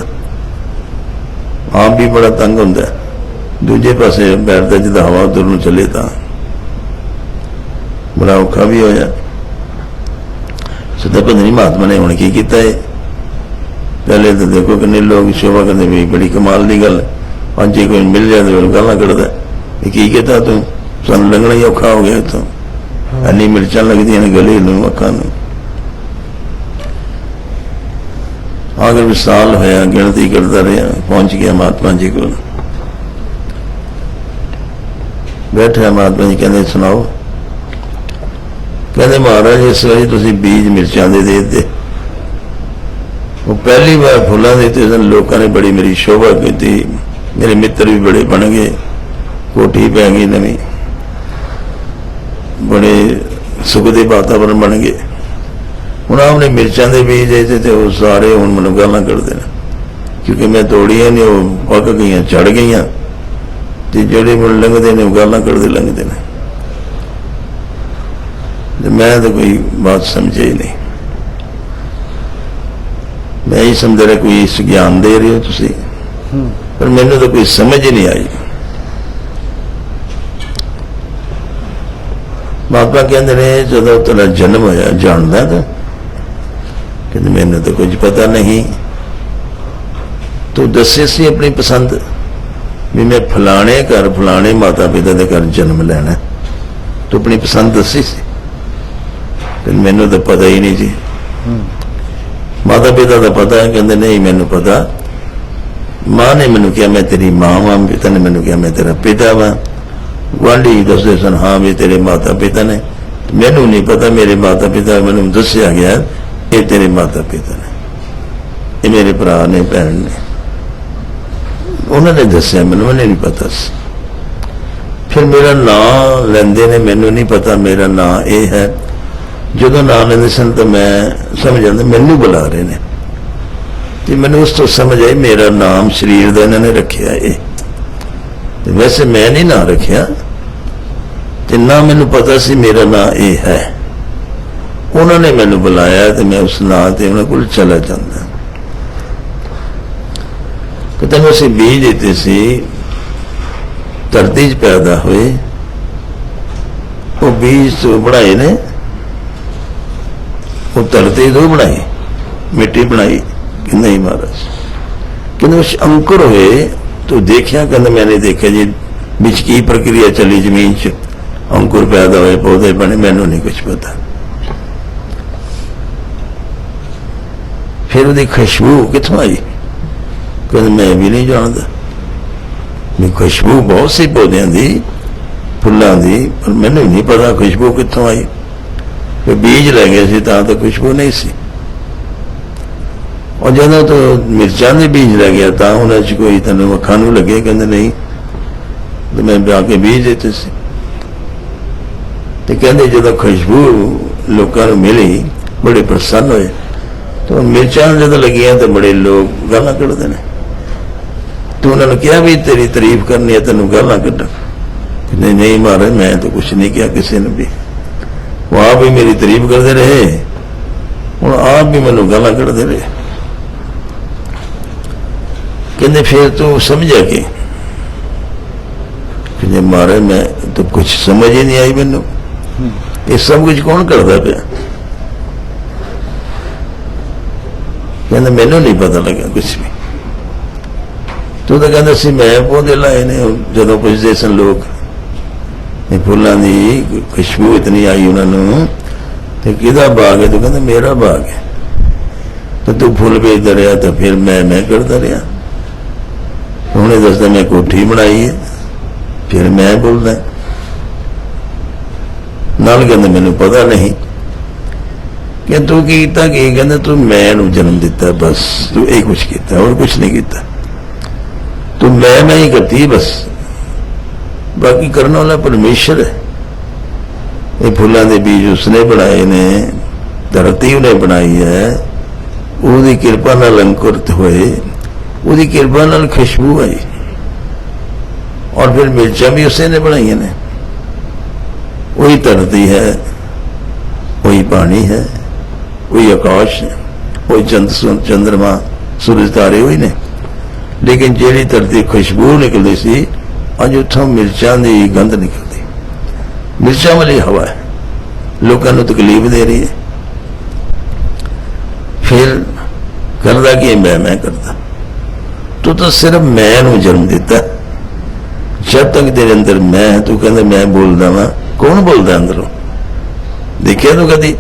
ਆਪ ਵੀ ਬੜਾ ਤੰਗ ਹੁੰਦਾ ਦੂਜੇ ਪਾਸੇ ਬੈਠਦਾ ਜਦ ਹਵਾ ਉਧਰ ਨੂੰ ਚੱਲੇ ਤਾਂ ਬੜਾ ਔਖਾ ਵੀ ਹੋਇਆ। ਸਿੱਧਾ ਪਤਾ ਨਹੀਂ ਮਹਾਤਮਾ ਨੇ ਹੁਣ ਕੀ ਕੀਤਾ ਹੈ ਪਹਿਲੇ ਤਾਂ ਦੇਖੋ ਕਿੰਨੇ ਲੋਕ ਸ਼ੋਭਾ ਕਰਦੇ ਵੀ ਬੜੀ ਕਮਾਲ ਦੀ ਗੱਲ ਹੈ। ਅੱਜ ਜੇ ਕੋਈ ਮਿਲ ਜਾਏ ਤਾਂ ਗਾਲਾਂ ਕੱਢਦਾ। ਹੈ। ਇਹ ਕੀ ਕੀਤਾ ਤੂੰ? ਸਾਨੂੰ ਲੰਘਣਾ ਹੀ ਔਖਾ ਹੋ ਗਿਆ ਇੱਥੋਂ। ਇੰਨੀ ਮਿਰਚਾਂ ਲੱਗਦੀਆਂ ਨੇ ਗਲੇ ਨੂੰ ਅੱਖਾਂ ਨੂੰ। ਆਖਰ ਵਿਸਾਲ ਹੋਇਆ ਗਿਣਤੀ ਕਰਦਾ ਰਿਹਾ ਪਹੁੰਚ ਗਿਆ ਮਹਾਤਮਾ ਜੀ ਕੋਲ। ਬੈਠਿਆ ਮਹਾਤਮਾ ਜੀ ਕਹਿੰਦੇ ਸੁਣਾਓ। ਕਹਿੰਦੇ ਮਹਾਰਾਜ ਇਸ ਵਾਰੀ ਤੁਸੀਂ ਬੀਜ ਮਿਰਚਾਂ ਦੇ ਦੇ ਦਿੱਤੇ। ਉਹ ਪਹਿਲੀ ਵਾਰ ਫੁੱਲਾਂ ਦੇ ਤੇ ਲੋਕਾਂ ਨੇ ਬੜੀ ਮੇਰੀ ਸ਼ੋਭਾ ਕੀਤੀ। ਮੇਰੇ ਮਿੱਤਰ ਵੀ ਬੜੇ ਬਣ ਗਏ ਕੋਠੀ ਪੈ ਗਈ ਨਵੀਂ। ਬੜੇ ਸੁਖ ਦੇ ਵਾਤਾਵਰਣ ਬਣ ਗਏ ਹੁਣ ਆਪਨੇ ਮਿਰਚਾਂ ਦੇ ਬੀਜ ਦੇ ਤੇ ਉਹ ਸਾਰੇ ਹੁਣ ਮੈਨੂੰ ਗੱਲਾਂ ਕਰਦੇ ਨੇ। ਕਿਉਂਕਿ ਮੈਂ ਤੋੜੀਆਂ ਨਹੀਂ ਉਹ ਪੱਕ ਗਈਆਂ, ਚੜ ਗਈਆਂ। ਤੇ ਜਿਹੜੇ ਮੁੱਲ ਲੰਘਦੇ ਨੇ, ਉਹ ਗੱਲਾਂ ਕਰਦੇ ਲੰਘਦੇ ਨੇ। ਤੇ ਮੈਂ ਤਾਂ ਕੋਈ ਬਾਤ ਸਮਝੇ ਹੀ ਨਹੀਂ। ਮੈਂ ਹੀ ਸਮਝ ਰਿਹਾ, ਕੋਈ ਇਸ ਗਿਆਨ ਦੇ ਰਹੇ ਹੋ ਤੁਸੀਂ? ਪਰ ਮੈਨੂੰ ਤਾਂ ਕੋਈ ਸਮਝ ਨਹੀਂ ਆਈ। ਬਾਬਾ ਕਹਿੰਦੇ ਨੇ ਜਦੋਂ ਤੇਰਾ ਜਨਮ ਹੋਇਆ ਜਾਣਦਾ ਤਾਂ ਕਹਿੰਦੇ ਮੈਨੂੰ ਤਾਂ ਕੁਝ ਪਤਾ ਨਹੀਂ। ਤੂੰ ਦੱਸੇ ਸੀ ਆਪਣੀ ਪਸੰਦ ਵੀ ਮੈਂ ਫਲਾਣੇ ਘਰ ਫਲਾਣੇ ਮਾਤਾ ਪਿਤਾ ਦੇ ਘਰ ਜਨਮ ਲੈਣਾ। ਤੂੰ ਆਪਣੀ ਪਸੰਦ ਦੱਸੀ ਸੀ? ਤੇ ਮੈਨੂੰ ਤਾਂ ਪਤਾ ਹੀ ਨਹੀਂ ਜੀ। ਮਾਤਾ ਪਿਤਾ ਦਾ ਪਤਾ ਹੈ ਕਹਿੰਦੇ ਨਹੀਂ ਮੈਨੂੰ ਪਤਾ। ਮਾਂ ਨੇ ਮੈਨੂੰ ਕਿਹਾ, ਮੈਂ ਤੇਰੀ ਮਾਂ ਵਾਂ। ਪਿਤਾ ਨੇ ਮੈਨੂੰ ਕਿਹਾ, ਮੈਂ ਤੇਰਾ ਪਿਤਾ ਵਾਂ। ਗੁਆਂਢੀ ਦੱਸਦੇ ਸਨ, ਹਾਂ ਵੀ ਤੇਰੇ ਮਾਤਾ ਪਿਤਾ ਨੇ। ਮੈਨੂੰ ਨਹੀਂ ਪਤਾ ਮੇਰੇ ਮਾਤਾ ਪਿਤਾ ਮੈਨੂੰ ਦੱਸਿਆ ਗਿਆ, ਇਹ ਤੇਰੇ ਮਾਤਾ ਪਿਤਾ ਨੇ। ਇਹ ਮੇਰੇ ਭਰਾ ਨੇ, ਭੈਣ ਨੇ। ਉਹਨਾਂ ਨੇ ਦੱਸਿਆ, ਮੈਨੂੰ ਮੈਨੂੰ ਨਹੀਂ ਪਤਾ ਸੀ। ਫਿਰ ਮੇਰਾ ਨਾਂ ਲੈਂਦੇ ਨੇ, ਮੈਨੂੰ ਨਹੀਂ ਪਤਾ ਮੇਰਾ ਨਾਂ ਇਹ ਹੈ। ਜਦੋਂ ਨਾਂ ਲੈਂਦੇ ਸਨ ਤਾਂ ਮੈਂ ਸਮਝ ਜਾਂਦਾ, ਮੈਨੂੰ ਬੁਲਾ ਰਹੇ ਨੇ। ਤੇ ਮੈਨੂੰ ਉਸ ਤੋਂ ਸਮਝ ਆਈ, ਮੇਰਾ ਨਾਮ ਸਰੀਰ ਦਾ ਇਹਨਾਂ ਨੇ ਰੱਖਿਆ ਇਹ ਤੇ ਵੈਸੇ ਮੈਂ ਨਹੀਂ ਨਾ ਰੱਖਿਆ, ਤੇ ਨਾ ਮੈਨੂੰ ਪਤਾ ਸੀ ਮੇਰਾ ਨਾਂ ਇਹ ਹੈ। ਉਹਨਾਂ ਨੇ ਮੈਨੂੰ ਬੁਲਾਇਆ ਤੇ ਮੈਂ ਉਸ ਨਾਂ ਤੇ ਉਹਨਾਂ ਕੋਲ ਚਲਾ ਜਾਂਦਾ। ਕਿ ਤੈਨੂੰ ਅਸੀਂ ਬੀਜ ਦਿੱਤੇ ਸੀ, ਧਰਤੀ 'ਚ ਪੈਦਾ ਹੋਏ। ਉਹ ਬੀਜ ਤੋਂ ਬਣਾਏ ਨੇ, ਉਹ ਧਰਤੀ ਤੋਂ ਬਣਾਈ ਮਿੱਟੀ ਬਣਾਈ। ਕਿ ਨਹੀਂ ਮਹਾਰਾਜ। ਕਹਿੰਦੇ ਉਸ ਅੰਕੁਰ ਹੋਏ, ਤੂੰ ਦੇਖਿਆ? ਕਹਿੰਦਾ, ਮੈਂ ਨਹੀਂ ਦੇਖਿਆ ਜੀ। ਵਿੱਚ ਕੀ ਪ੍ਰਕਿਰਿਆ ਚੱਲੀ ਜ਼ਮੀਨ 'ਚ? ਅੰਕੁਰ ਪੈਦਾ ਹੋਏ, ਪੌਦੇ ਬਣੇ, ਮੈਨੂੰ ਨਹੀਂ ਕੁਝ ਪਤਾ। ਫਿਰ ਉਹਦੀ ਖੁਸ਼ਬੂ ਕਿੱਥੋਂ ਆਈ? ਕਹਿੰਦਾ, ਮੈਂ ਵੀ ਨਹੀਂ ਜਾਣਦਾ। ਵੀ ਖੁਸ਼ਬੂ ਬਹੁਤ ਸੀ ਪੌਦਿਆਂ ਦੀ, ਫੁੱਲਾਂ ਦੀ, ਪਰ ਮੈਨੂੰ ਨਹੀਂ ਪਤਾ ਖੁਸ਼ਬੂ ਕਿੱਥੋਂ ਆਈ। ਕਿ ਬੀਜ ਲੈ ਗਏ ਸੀ, ਤਾਂ ਤਾਂ ਖੁਸ਼ਬੂ ਨਹੀਂ ਸੀ ਔਰ ਜਦੋਂ ਤੋਂ ਮਿਰਚਾਂ ਦੇ ਬੀਜ ਲੈ ਗਿਆ, ਤਾਂ ਉਹਨਾਂ 'ਚ ਕੋਈ ਤੈਨੂੰ ਅੱਖਾਂ ਨੂੰ ਲੱਗੇ, ਕਹਿੰਦੇ ਨਹੀਂ, ਤੇ ਮੈਂ ਜਾ ਕੇ ਬੀਜ ਦਿੱਤੇ ਸੀ। ਤੇ ਕਹਿੰਦੇ ਜਦੋਂ ਖੁਸ਼ਬੂ ਲੋਕਾਂ ਨੂੰ ਮਿਲੀ, ਬੜੇ ਪ੍ਰਸੰਨ ਹੋਏ। ਤਾਂ ਮਿਰਚਾਂ ਜਦੋਂ ਲੱਗੀਆਂ, ਤਾਂ ਬੜੇ ਲੋਕ ਗਾਲਾਂ ਕੱਢਦੇ ਨੇ। ਤੂੰ ਉਹਨਾਂ ਨੇ ਕਿਹਾ ਵੀ ਤੇਰੀ ਤਾਰੀਫ ਕਰਨੀ ਹੈ, ਤੈਨੂੰ ਗਾਲਾਂ ਕੱਢਣ ਕਹਿੰਦੇ, ਨਹੀਂ ਮਹਾਰਾਜ, ਮੈਂ ਤਾਂ ਕੁਝ ਨਹੀਂ ਕਿਹਾ ਕਿਸੇ ਨੂੰ ਵੀ। ਉਹ ਆਪ ਹੀ ਮੇਰੀ ਤਾਰੀਫ ਕਰਦੇ ਰਹੇ। ਹੁਣ ਆਪ ਵੀ ਮੈਨੂੰ ਗਾਲਾਂ ਕੱਢਦੇ ਰਹੇ। ਕਹਿੰਦੇ ਫਿਰ ਤੂੰ ਸਮਝਿਆ ਕਿ ਕਹਿੰਦੇ ਮਹਾਰਾਜ ਮੈਂ ਤਾਂ ਕੁਝ ਸਮਝ ਹੀ ਨਹੀਂ ਆਈ ਮੈਨੂੰ। ਇਹ ਸਭ ਕੁਝ ਕੌਣ ਕਰਦਾ ਪਿਆ? ਕਹਿੰਦਾ ਮੈਨੂੰ ਨਹੀਂ ਪਤਾ ਲੱਗਾ ਕੁਝ ਵੀ। ਤੂੰ ਤਾਂ ਕਹਿੰਦਾ ਸੀ ਮੈਂ ਪੌਦੇ ਲਾਏ ਨੇ ਜਦੋਂ ਪੁੱਛਦੇ ਸਨ ਲੋਕ, ਇਹ ਫੁੱਲਾਂ ਦੀ ਖੁਸ਼ਬੂ ਇਤਨੀ ਆਈ ਉਹਨਾਂ ਨੂੰ, ਤੇ ਕਿਹਦਾ ਬਾਗ ਹੈ? ਤੂੰ ਕਹਿੰਦਾ ਮੇਰਾ ਬਾਗ ਹੈ। ਤੇ ਤੂੰ ਫੁੱਲ ਵੇਚਦਾ ਰਿਹਾ ਤਾਂ ਫਿਰ ਮੈਂ ਮੈਂ ਕਰਦਾ ਰਿਹਾ। ਉਹਨੇ ਦੱਸਦਾ ਮੈਂ ਕੋਠੀ ਬਣਾਈ ਹੈ। ਫਿਰ ਮੈਂ ਬੋਲਦਾ, ਨਾਲ ਕਹਿੰਦਾ, ਮੈਨੂੰ ਪਤਾ ਨਹੀਂ ਕਿ ਤੂੰ ਕੀਤਾ, ਕੀ ਕਹਿੰਦਾ, ਤੂੰ ਮੈਂ ਨੂੰ ਜਨਮ ਦਿੱਤਾ, ਬਸ। ਤੂੰ ਇਹ ਕੁਝ ਕੀਤਾ, ਹੋਰ ਕੁਝ ਨਹੀਂ ਕੀਤਾ। ਤੂੰ ਮੈਂ ਮੈਂ ਹੀ ਕਰਤੀ, ਬਸ। ਬਾਕੀ ਕਰਨ ਵਾਲਾ ਪਰਮੇਸ਼ਰ ਹੈ। ਇਹ ਫੁੱਲਾਂ ਦੇ ਬੀਜ ਉਸਨੇ ਬਣਾਏ ਨੇ, ਧਰਤੀ ਉਹਨੇ ਬਣਾਈ ਹੈ। ਉਹਦੀ ਕਿਰਪਾ ਨਾਲ ਅੰਕੁਰਿਤ ਹੋਏ। ਉਹਦੀ ਕਿਰਪਾ ਨਾਲ ਖੁਸ਼ਬੂ ਆਈ ਔਰ ਫਿਰ ਮਿਰਚਾਂ ਵੀ ਉਸੇ ਨੇ ਬਣਾਈਆਂ ਨੇ। ਉਹੀ ਧਰਤੀ ਹੈ, ਉਹੀ ਪਾਣੀ ਹੈ, ਉਹੀ ਆਕਾਸ਼ ਹੈ, ਉਹੀ ਚੰਦ ਚੰਦਰਮਾ, ਸੂਰਜ ਤਾਰੇ ਹੋਈ ਨੇ। ਲੇਕਿਨ ਜਿਹੜੀ ਧਰਤੀ ਖੁਸ਼ਬੂ ਨਿਕਲਦੀ ਸੀ ਅੱਜ ਉੱਥੋਂ ਮਿਰਚਾਂ ਦੀ ਗੰਧ ਨਿਕਲਦੀ। ਮਿਰਚਾਂ ਵਾਲੀ ਹਵਾ ਹੈ। ਲੋਕਾਂ ਨੂੰ ਤਕਲੀਫ ਦੇ ਰਹੀ ਹੈ। ਫਿਰ ਕਰਦਾ ਕਿ ਮੈਂ ਮੈਂ ਕਰਦਾ। ਤੂੰ ਤਾਂ ਸਿਰਫ ਮੈਂ ਨੂੰ ਜਨਮ ਦਿੱਤਾ। ਜਦ ਤੱਕ ਤੇਰੇ ਅੰਦਰ ਮੈਂ ਤੂੰ ਕਹਿੰਦਾ ਮੈਂ ਬੋਲਦਾ ਵਾਂ। ਕੌਣ ਬੋਲਦਾ ਅੰਦਰੋਂ? ਦੇਖਿਆ ਤੂੰ ਕਦੀ?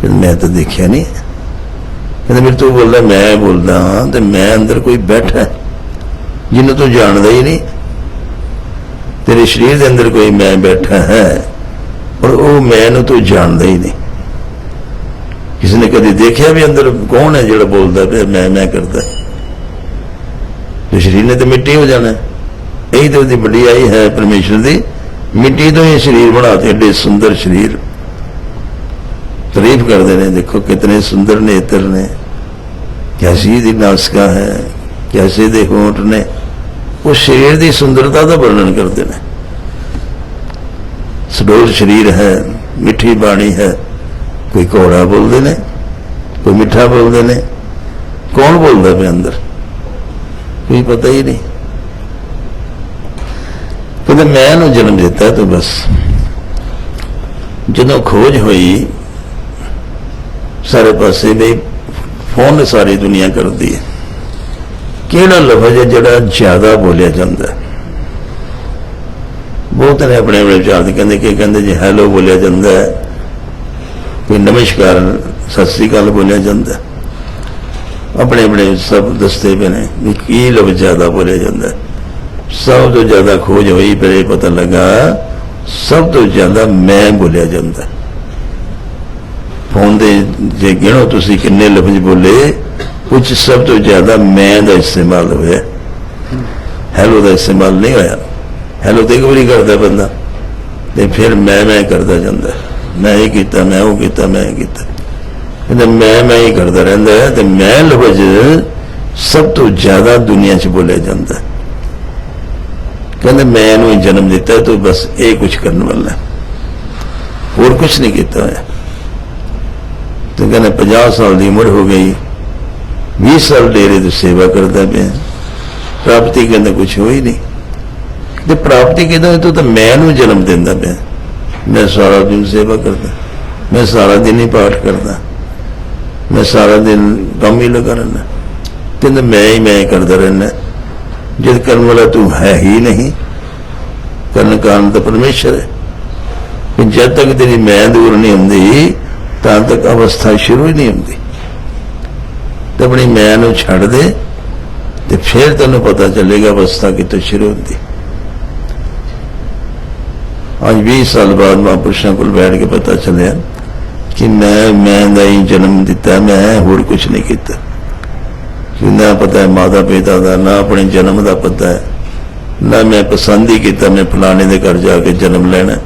ਫਿਰ ਮੈਂ ਤਾਂ ਦੇਖਿਆ ਨਹੀਂ। ਕਹਿੰਦਾ ਮੇਰੇ ਤੂੰ ਬੋਲਦਾ, ਮੈਂ ਬੋਲਦਾ ਹਾਂ ਤੇ ਮੈਂ ਅੰਦਰ ਕੋਈ ਬੈਠਾ ਜਿਹਨੂੰ ਤੂੰ ਜਾਣਦਾ ਹੀ ਨਹੀਂ। ਤੇਰੇ ਸਰੀਰ ਦੇ ਅੰਦਰ ਕੋਈ ਮੈਂ ਬੈਠਾ ਹੈ, ਪਰ ਉਹ ਮੈਂ ਨੂੰ ਤੂੰ ਜਾਣਦਾ ਹੀ ਨਹੀਂ। ਕਿਸੇ ਨੇ ਕਦੀ ਦੇਖਿਆ ਵੀ ਅੰਦਰ ਕੌਣ ਹੈ ਜਿਹੜਾ ਬੋਲਦਾ ਪਿਆ, ਮੈਂ ਮੈਂ ਕਰਦਾ। ਤੇ ਸਰੀਰ ਨੇ ਤਾਂ ਮਿੱਟੀ ਹੋ ਜਾਣਾ। ਹੈ। ਇਹੀ ਤਾਂ ਉਹਦੀ ਆਈ ਹੈ ਪਰਮੇਸ਼ਰ ਦੀ। ਮਿੱਟੀ ਤੋਂ ਹੀ ਸਰੀਰ ਬਣਾਤੇ, ਏਡੇ ਸੁੰਦਰ ਸਰੀਰ। ਤਾਰੀਫ ਕਰਦੇ ਨੇ, ਦੇਖੋ ਕਿਤਨੇ ਸੁੰਦਰ ਨੇਤਰ ਨੇ। ਕੈਸੀ ਦੀ ਨਾਸਕਾ ਹੈ ਕੈਸੇ ਦੇ ਹੋਂਠ ਨੇ। ਉਹ ਸਰੀਰ ਦੀ ਸੁੰਦਰਤਾ ਦਾ ਵਰਣਨ ਕਰਦੇ ਨੇ। ਸਡੋਲ ਸਰੀਰ ਹੈ, ਮਿੱਠੀ ਬਾਣੀ ਹੈ। ਕੋਈ ਕੋੜਾ ਬੋਲਦੇ ਨੇ, ਕੋਈ ਮਿੱਠਾ ਬੋਲਦੇ ਨੇ, ਕੌਣ ਬੋਲਦਾ ਪਿਆ ਅੰਦਰ? ਕੋਈ ਪਤਾ ਹੀ ਨਹੀਂ। ਕਹਿੰਦੇ, ਮੈਂ ਨੂੰ ਜਨਮ ਦਿੱਤਾ ਤੂੰ ਬਸ। ਜਦੋਂ ਖੋਜ ਹੋਈ, ਸਾਰੇ ਪਾਸੇ ਵੀ ਫੋਨ ਸਾਰੀ ਦੁਨੀਆ ਕਰਦੀ ਹੈ। ਕਿਹੜਾ ਲਫ਼ਜ਼ ਹੈ ਜਿਹੜਾ ਜ਼ਿਆਦਾ ਬੋਲਿਆ ਜਾਂਦਾ ਹੈ? ਬਹੁਤ ਨੇ ਆਪਣੇ ਆਪਣੇ ਵਿਚਾਰ ਦੇ ਕਹਿੰਦੇ ਕਿ ਕਹਿੰਦੇ ਜੀ ਹੈਲੋ ਬੋਲਿਆ ਜਾਂਦਾ ਹੈ ਕੋਈ ਨਮਸਕਾਰ, ਸਤਿ ਸ੍ਰੀ ਅਕਾਲ ਬੋਲਿਆ ਜਾਂਦਾ। ਆਪਣੇ ਆਪਣੇ ਸਭ ਦੱਸਦੇ ਪਏ ਨੇ ਵੀ ਕੀ ਲਫ਼ਜ਼ ਜ਼ਿਆਦਾ ਬੋਲਿਆ ਜਾਂਦਾ। ਸਭ ਤੋਂ ਜ਼ਿਆਦਾ ਖੋਜ ਹੋਈ, ਫਿਰ ਇਹ ਪਤਾ ਲੱਗਾ, ਸਭ ਤੋਂ ਜ਼ਿਆਦਾ ਮੈਂ ਬੋਲਿਆ ਜਾਂਦਾ। ਫੋਨ ਦੇ ਜੇ ਗਿਣੋ ਤੁਸੀਂ ਕਿੰਨੇ ਲਫ਼ਜ਼ ਬੋਲੇ, ਕੁਝ ਸਭ ਤੋਂ ਜ਼ਿਆਦਾ ਮੈਂ ਦਾ ਇਸਤੇਮਾਲ ਹੋਇਆ। ਹੈਲੋ ਦਾ ਇਸਤੇਮਾਲ ਨਹੀਂ ਹੋਇਆ। ਹੈਲੋ ਤੇ ਇੱਕ ਵਾਰੀ ਕਰਦਾ ਬੰਦਾ, ਤੇ ਫਿਰ ਮੈਂ ਮੈਂ ਕਰਦਾ ਜਾਂਦਾ। ਮੈਂ ਇਹ ਕੀਤਾ, ਮੈਂ ਉਹ ਕੀਤਾ, ਮੈਂ ਇਹ ਕੀਤਾ। ਕਹਿੰਦਾ ਮੈਂ ਮੈਂ ਹੀ ਕਰਦਾ ਰਹਿੰਦਾ ਹੈ ਤੇ ਮੈਂ ਲਫ਼ਜ਼ ਸਭ ਤੋਂ ਜ਼ਿਆਦਾ ਦੁਨੀਆ 'ਚ ਬੋਲਿਆ ਜਾਂਦਾ ਹੈ। ਕਹਿੰਦਾ ਮੈਂ ਇਹਨੂੰ ਹੀ ਜਨਮ ਦਿੱਤਾ, ਤੂੰ ਬਸ ਇਹ ਕੁਝ ਕਰਨ ਵਾਲਾ ਹੋਰ ਕੁਝ ਨਹੀਂ ਕੀਤਾ ਹੋਇਆ। ਤੇ ਕਹਿੰਦਾ 50 ਸਾਲ ਦੀ ਉਮਰ ਹੋ ਗਈ 20 ਸਾਲ ਡੇਰੇ ਦੀ ਸੇਵਾ ਕਰਦਾ ਪਿਆ। ਪ੍ਰਾਪਤੀ ਕਹਿੰਦਾ ਕੁਝ ਹੋਈ ਨਹੀਂ। ਤੇ ਪ੍ਰਾਪਤੀ ਕਹਿੰਦਾ ਤੂੰ ਤਾਂ ਮੈਂ ਨੂੰ ਜਨਮ ਦਿੰਦਾ ਪਿਆ। ਮੈਂ ਸਾਰਾ ਦਿਨ ਸੇਵਾ ਕਰਦਾ। ਮੈਂ ਸਾਰਾ ਦਿਨ ਹੀ ਪਾਠ ਕਰਦਾ। ਮੈਂ ਸਾਰਾ ਦਿਨ ਕੰਮ ਹੀ ਲਗਾ ਰਹਿੰਦਾ। ਕਹਿੰਦਾ ਮੈਂ ਹੀ ਮੈਂ ਕਰਦਾ ਰਹਿੰਦਾ। ਜਦ ਕਰਨ ਵਾਲਾ ਤੂੰ ਹੈ ਹੀ ਨਹੀਂ, ਕਰਨ ਕਾਰਨ ਤਾਂ ਪਰਮੇਸ਼ਰ ਹੈ। ਕਿ ਜਦ ਤੱਕ ਤੇਰੀ ਮੈਂ ਦੂਰ ਨਹੀਂ ਹੁੰਦੀ, ਤਾਂ ਤੱਕ ਅਵਸਥਾ ਸ਼ੁਰੂ ਹੀ ਨਹੀਂ ਹੁੰਦੀ। ਤੇ ਆਪਣੀ ਮੈਂ ਨੂੰ ਛੱਡ ਦੇ, ਤੇ ਫਿਰ ਤੈਨੂੰ ਪਤਾ ਚੱਲੇਗਾ ਅਵਸਥਾ ਕਿੱਥੋਂ ਸ਼ੁਰੂ ਹੁੰਦੀ। ਅੱਜ 20 ਸਾਲ ਬਾਅਦ ਮਹਾਂਪੁਰਸ਼ਾਂ ਕੋਲ ਬੈਠ ਕੇ ਪਤਾ ਚੱਲਿਆ ਕਿ ਮੈਂ ਮੈਂ ਦਾ ਹੀ ਜਨਮ ਦਿੱਤਾ, ਮੈਂ ਹੋਰ ਕੁਝ ਨਹੀਂ ਕੀਤਾ। ਕਿ ਨਾ ਪਤਾ ਹੈ ਮਾਤਾ ਪਿਤਾ ਦਾ, ਨਾ ਆਪਣੇ ਜਨਮ ਦਾ ਪਤਾ ਹੈ, ਨਾ ਮੈਂ ਪਸੰਦ ਹੀ ਕੀਤਾ ਮੈਂ ਫਲਾਣੇ ਦੇ ਘਰ ਜਾ ਕੇ ਜਨਮ ਲੈਣਾ।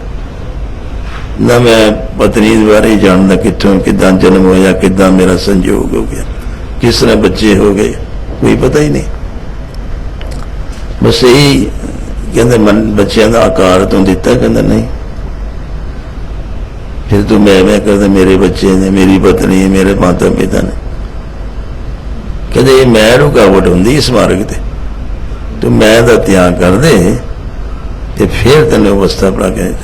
ਨਾ ਮੈਂ ਪਤਨੀ ਦੇ ਬਾਰੇ ਜਾਣਦਾ ਕਿੱਥੋਂ, ਕਿਦਾਂ ਜਨਮ ਹੋਇਆ, ਕਿਦਾਂ ਮੇਰਾ ਸੰਜੋਗ ਹੋ ਗਿਆ, ਕਿਸ ਤਰ੍ਹਾਂ ਬੱਚੇ ਹੋ ਗਏ, ਕੋਈ ਪਤਾ ਹੀ ਨਹੀਂ। ਬਸ ਇਹੀ ਕਹਿੰਦੇ ਮਨ ਬੱਚਿਆਂ ਦਾ ਆਕਾਰ ਤੂੰ ਦਿੱਤਾ, ਕਹਿੰਦਾ ਨਹੀਂ। ਫਿਰ ਤੂੰ ਮੈਂ ਮੈਂ ਕਰਦਾ ਮੇਰੇ ਬੱਚੇ ਨੇ, ਮੇਰੀ ਪਤਨੀ ਹੈ, ਮੇਰੇ ਮਾਤਾ ਪਿਤਾ ਨੇ। ਕਹਿੰਦੇ ਮੈਂ ਰੁਕਾਵਟ ਹੁੰਦੀ ਇਸ ਮਾਰਗ ਤੇ। ਤੂੰ ਮੈਂ ਦਾ ਤਿਆਗ ਕਰ ਦੇ ਤੇ ਫਿਰ ਤੈਨੂੰ ਅਵਸਥਾ ਪ੍ਰਾਪਤ ਕਰੇ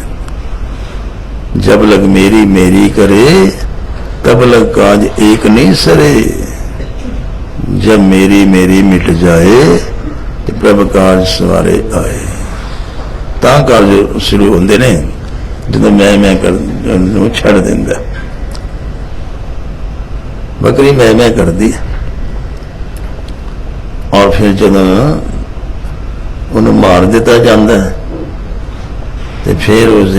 ਜਬ ਲਗ ਮੇਰੀ ਮੇਰੀ ਕਰੇ, ਤਬ ਲਗ ਕਾਜ ਏਕ ਨਹੀਂ ਸਰੇ। ਜਬ ਮੇਰੀ ਮੇਰੀ ਮਿਟ ਜਾਏ ਪ੍ਰਭ ਕਾਜ ਸਵਾਰੇ ਆਏ ਤਾਂ ਕਾਰਜ ਸ਼ੁਰੂ ਹੁੰਦੇ ਨੇ ਜਦੋਂ ਮੈਂ ਮੈਂ ਕਰ ਨੂੰ ਛੱਡ ਦਿੰਦਾ ਬੱਕਰੀ ਮੈਂ ਮੈਂ ਕਰਦੀ। ਔਰ ਫਿਰ ਜਦੋਂ ਉਹਨੂੰ ਮਾਰ ਦਿੱਤਾ ਜਾਂਦਾ ਤੇ ਫਿਰ ਉਸ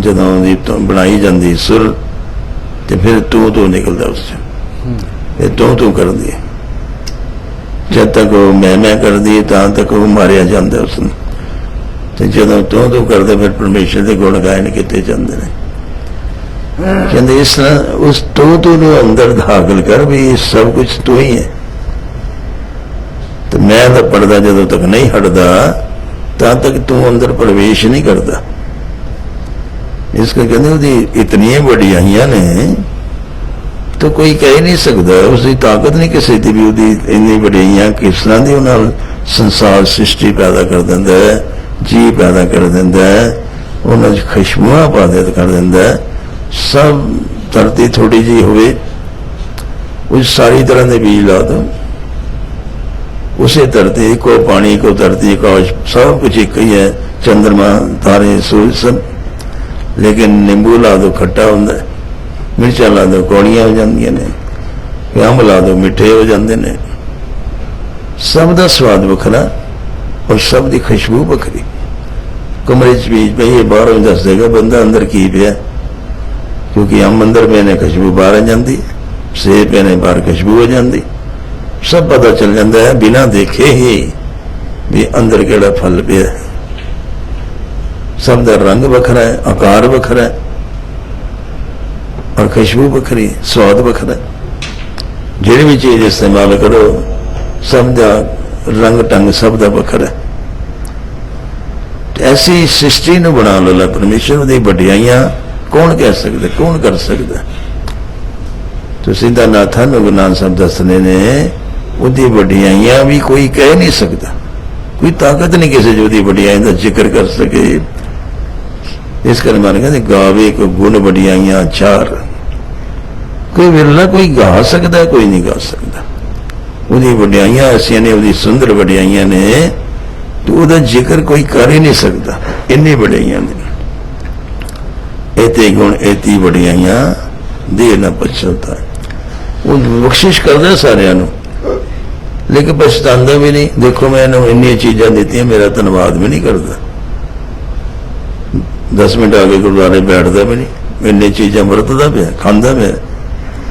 ਜਦੋਂ ਦੀ ਤੋਂ ਬਣਾਈ ਜਾਂਦੀ ਸੁਰ ਤੇ ਫਿਰ ਤੂੰ ਤੂੰ ਨਿਕਲਦਾ ਉਸ ਚ ਇਹ ਤੂੰ ਤੂੰ ਕਰਦੀ ਹੈ। ਜਦ ਤੱਕ ਉਹ ਮੈਂ ਮੈਂ ਕਰਦੀ ਤਾਂ ਤੱਕ ਉਹ ਮਾਰਿਆ ਜਾਂਦਾ ਉਸ ਨੂੰ। ਤੇ ਜਦੋਂ ਤੂੰ ਤੂੰ ਕਰਦੇ ਫਿਰ ਪਰਮੇਸ਼ਰ ਦੇ ਗੁਣ ਗਾਇਨ ਕੀਤੇ ਜਾਂਦੇ ਨੇ। ਕਹਿੰਦੇ ਇਸ ਉਸ ਤੂੰ ਤੂੰ ਨੂੰ ਅੰਦਰ ਦਾਖਲ ਕਰ ਵੀ ਇਹ ਸਭ ਕੁਝ ਤੂੰ ਹੀ ਹੈ। ਤੇ ਮੈਂ ਦਾ ਪਰਦਾ ਜਦੋਂ ਤੱਕ ਨਹੀਂ ਹਟਦਾ, ਤਾਂ ਤੱਕ ਤੂੰ ਅੰਦਰ ਪ੍ਰਵੇਸ਼ ਨਹੀਂ ਕਰਦਾ। ਇਸ ਕਰਕੇ ਕਹਿੰਦੇ ਉਹਦੀ ਇਤਨੀਆਂ ਵੱਡੀਆਂ ਨੇ ਤਾਂ ਕੋਈ ਕਹਿ ਨਹੀਂ ਸਕਦਾ ਉਸ ਦੀ ਤਾਕਤ ਨਹੀਂ ਕਿਸੇ ਦੀ ਵੀ, ਉਹਦੀ ਇੰਨੀ ਵੱਡੀਆਂ ਕਿਸ ਤਰ੍ਹਾਂ ਦੀ ਉਹਨਾਂ ਸੰਸਾਰ ਸ੍ਰਿਸ਼ਟੀ ਪੈਦਾ ਕਰ ਦਿੰਦਾ ਹੈ ਜੀ ਪੈਦਾ ਕਰ ਦਿੰਦਾ ਹੈ, ਉਹਨਾਂ 'ਚ ਖੁਸ਼ਬੂਆਂ ਪੈਦਾ ਕਰ ਦਿੰਦਾ ਹੈ। ਸਭ ਧਰਤੀ ਥੋੜੀ ਜੀ ਹੋਵੇ, ਉਹ ਸਾਰੀ ਤਰ੍ਹਾਂ ਦੇ ਬੀਜ ਲਾ ਦੋ। ਉਸੇ ਧਰਤੀ ਕੋ ਪਾਣੀ ਕੋ ਧਰਤੀ ਕੋ ਸਭ ਕੁਝ ਇੱਕ ਹੀ ਹੈ, ਚੰਦਰਮਾ, ਤਾਰੇ, ਸੂਰਜ ਸਭ। ਲੇਕਿਨ ਨਿੰਬੂ ਲਾ ਦੋ, ਖੱਟਾ ਹੁੰਦਾ ਹੈ। ਮਿਰਚਾਂ ਲਾ ਦੋ ਕੌੜੀਆਂ ਹੋ ਜਾਂਦੀਆਂ ਨੇ ਅੰਬ ਲਾ ਦੋ ਮਿੱਠੇ ਹੋ ਜਾਂਦੇ ਨੇ। ਸਭ ਦਾ ਸਵਾਦ ਵੱਖਰਾ ਔਰ ਸਭ ਦੀ ਖੁਸ਼ਬੂ ਵੱਖਰੀ। ਕਮਰੇ 'ਚ ਬੀਜ ਪਈ ਇਹ ਬਾਹਰੋਂ ਹੀ ਦੱਸ ਦੇਗਾ ਬੰਦਾ ਅੰਦਰ ਕੀ ਪਿਆ? ਕਿਉਂਕਿ ਅੰਬ ਅੰਦਰ ਪਏ ਨੇ, ਖੁਸ਼ਬੂ ਬਾਹਰ ਆ ਜਾਂਦੀ ਸੇਬ ਪਏ ਨੇ, ਬਾਹਰ ਖੁਸ਼ਬੂ ਹੋ ਜਾਂਦੀ। ਸਭ ਪਤਾ ਚੱਲ ਜਾਂਦਾ ਹੈ, ਬਿਨਾਂ ਦੇਖੇ ਹੀ ਵੀ ਅੰਦਰ ਕਿਹੜਾ ਫਲ ਪਿਆ। ਸਭ ਦਾ ਰੰਗ ਵੱਖਰਾ ਹੈ, ਆਕਾਰ ਵੱਖਰਾ ਹੈ। ਖੁਸ਼ਬੂ ਵੱਖਰੀ, ਸਵਾਦ ਵੱਖਰਾ। ਜਿਹੜੀ ਵੀ ਚੀਜ਼ ਇਸਤੇਮਾਲ ਕਰੋ, ਸਭ ਦਾ ਰੰਗ ਟੰਗ ਸਭ ਦਾ ਵੱਖਰਾ। ਹੈ ਤੇ ਐਸੀ ਸ੍ਰਿਸ਼ਟੀ ਨੂੰ ਬਣਾ ਲਿਆ ਪਰਮੇਸ਼ਰ ਦੀ ਵਡਿਆਈਆਂ ਕੌਣ ਕਹਿ ਸਕਦਾ, ਕੌਣ ਕਰ ਸਕਦਾ? ਤੁਸੀਂ ਦਾ ਨਾਥਾ ਨੂੰ ਗੁਰੂ ਨਾਨਕ ਸਾਹਿਬ ਦੱਸਦੇ ਨੇ, ਉਹਦੀ ਵਡਿਆਈਆਂ ਵੀ ਕੋਈ ਕਹਿ ਨਹੀਂ ਸਕਦਾ। ਕੋਈ ਤਾਕਤ ਨਹੀਂ ਕਿਸੇ ਜੋ ਦੀ ਵਡਿਆਈ ਦਾ ਜ਼ਿਕਰ ਕਰ ਸਕੇ। ਇਸ ਕਰਕੇ ਮਾਨ ਕਹਿੰਦੇ, ਗਾਵੇ ਕੋ ਗੁਣ ਵਡਿਆਈਆਂ ਚਾਰ। ਕੋਈ ਵਿਰਲਾ ਕੋਈ ਗਾ ਸਕਦਾ, ਕੋਈ ਨਹੀਂ ਗਾ ਸਕਦਾ। ਉਹਦੀ ਵਡਿਆਈਆਂ ਐਸੀਆਂ ਨੇ, ਉਹਦੀ ਸੁੰਦਰ ਵਡਿਆਈਆਂ ਨੇ, ਤੇ ਉਹਦਾ ਜ਼ਿਕਰ ਕੋਈ ਕਰ ਹੀ ਨਹੀਂ ਸਕਦਾ, ਇੰਨੀ ਵਡਿਆਈਆਂ ਨੇ। ਇਤੇ ਗੁਣ ਇਤੀ ਵਡਿਆਈਆਂ ਦੇ ਨਾ ਪਛਤਾ ਉਹ ਬਖਸ਼ਿਸ਼ ਕਰਦਾ ਸਾਰਿਆਂ ਨੂੰ। ਲੇਕਿਨ ਪਛਤਾਉਂਦਾ ਵੀ ਨਹੀਂ। ਦੇਖੋ, ਮੈਂ ਇਹਨੂੰ ਇੰਨੀਆਂ ਚੀਜ਼ਾਂ ਦਿੱਤੀਆਂ, ਮੇਰਾ ਧੰਨਵਾਦ ਵੀ ਨਹੀਂ ਕਰਦਾ। 10 ਮਿੰਟ ਆ ਕੇ ਗੁਰਦੁਆਰੇ ਬੈਠਦਾ ਵੀ ਨਹੀਂ। ਇੰਨੇ ਚੀਜ਼ਾਂ ਵਰਤਦਾ ਪਿਆ, ਖਾਂਦਾ ਪਿਆ।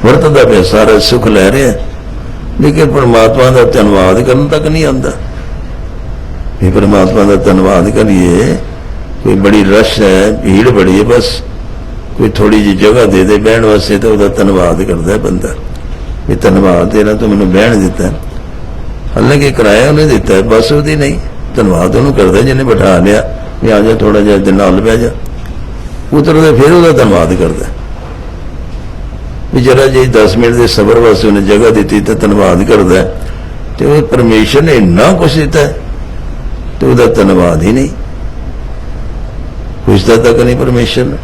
ਵਰਤਦਾ ਪਿਆ, ਸਾਰਾ ਸੁੱਖ ਲੈ ਰਿਹਾ। ਲੇਕਿਨ ਪਰਮਾਤਮਾ ਦਾ ਧੰਨਵਾਦ ਕਰਨ ਤੱਕ ਨਹੀਂ ਆਉਂਦਾ। ਇਹ ਪਰਮਾਤਮਾ ਦਾ ਧੰਨਵਾਦ ਕਰੀਏ, ਕੋਈ ਬੜੀ ਰਸ਼ ਹੈ, ਭੀੜ ਬੜੀ ਹੈ, ਬਸ ਕੋਈ ਥੋੜੀ ਜਿਹੀ ਜਗ੍ਹਾ ਦੇ ਦੇ ਬਹਿਣ ਵਾਸਤੇ ਤਾਂ ਉਹਦਾ ਧੰਨਵਾਦ ਕਰਦਾ ਬੰਦਾ। ਇਹ ਧੰਨਵਾਦ ਤੇਰਾ ਤੂੰ ਮੈਨੂੰ ਬਹਿਣ ਦਿੱਤਾ। ਹਾਲਾਂਕਿ ਕਿਰਾਇਆ ਉਹਨੇ ਦਿੱਤਾ, ਬਸ ਉਹਦੀ ਨਹੀਂ, ਧੰਨਵਾਦ ਉਹਨੂੰ ਕਰਦਾ ਜਿਹਨੇ ਬਿਠਾ ਲਿਆ। ਵੀ ਆ ਜਾ ਥੋੜਾ ਜਿਹਾ ਦਿਨ ਨਾਲ ਬਹਿ ਜਾ। ਉਤਰਦੇ ਫਿਰ ਉਹਦਾ ਧੰਨਵਾਦ ਕਰਦਾ। ਵੀ ਜਿਹੜਾ ਜੇ 10 ਮਿੰਟ ਦੇ ਸਬਰ ਵਾਸਤੇ ਉਹਨੇ ਜਗ੍ਹਾ ਦਿੱਤੀ ਤਾਂ ਧੰਨਵਾਦ ਕਰਦਾ ਤੇ ਉਹ ਪਰਮੇਸ਼ਰ ਨੇ ਇੰਨਾ ਕੁਛ ਦਿੱਤਾ ਤੇ ਉਹਦਾ ਧੰਨਵਾਦ ਹੀ ਨਹੀਂ। ਪੁੱਛਦਾ ਤੱਕ ਨਹੀਂ ਪਰਮੇਸ਼ਰ ਨੇ,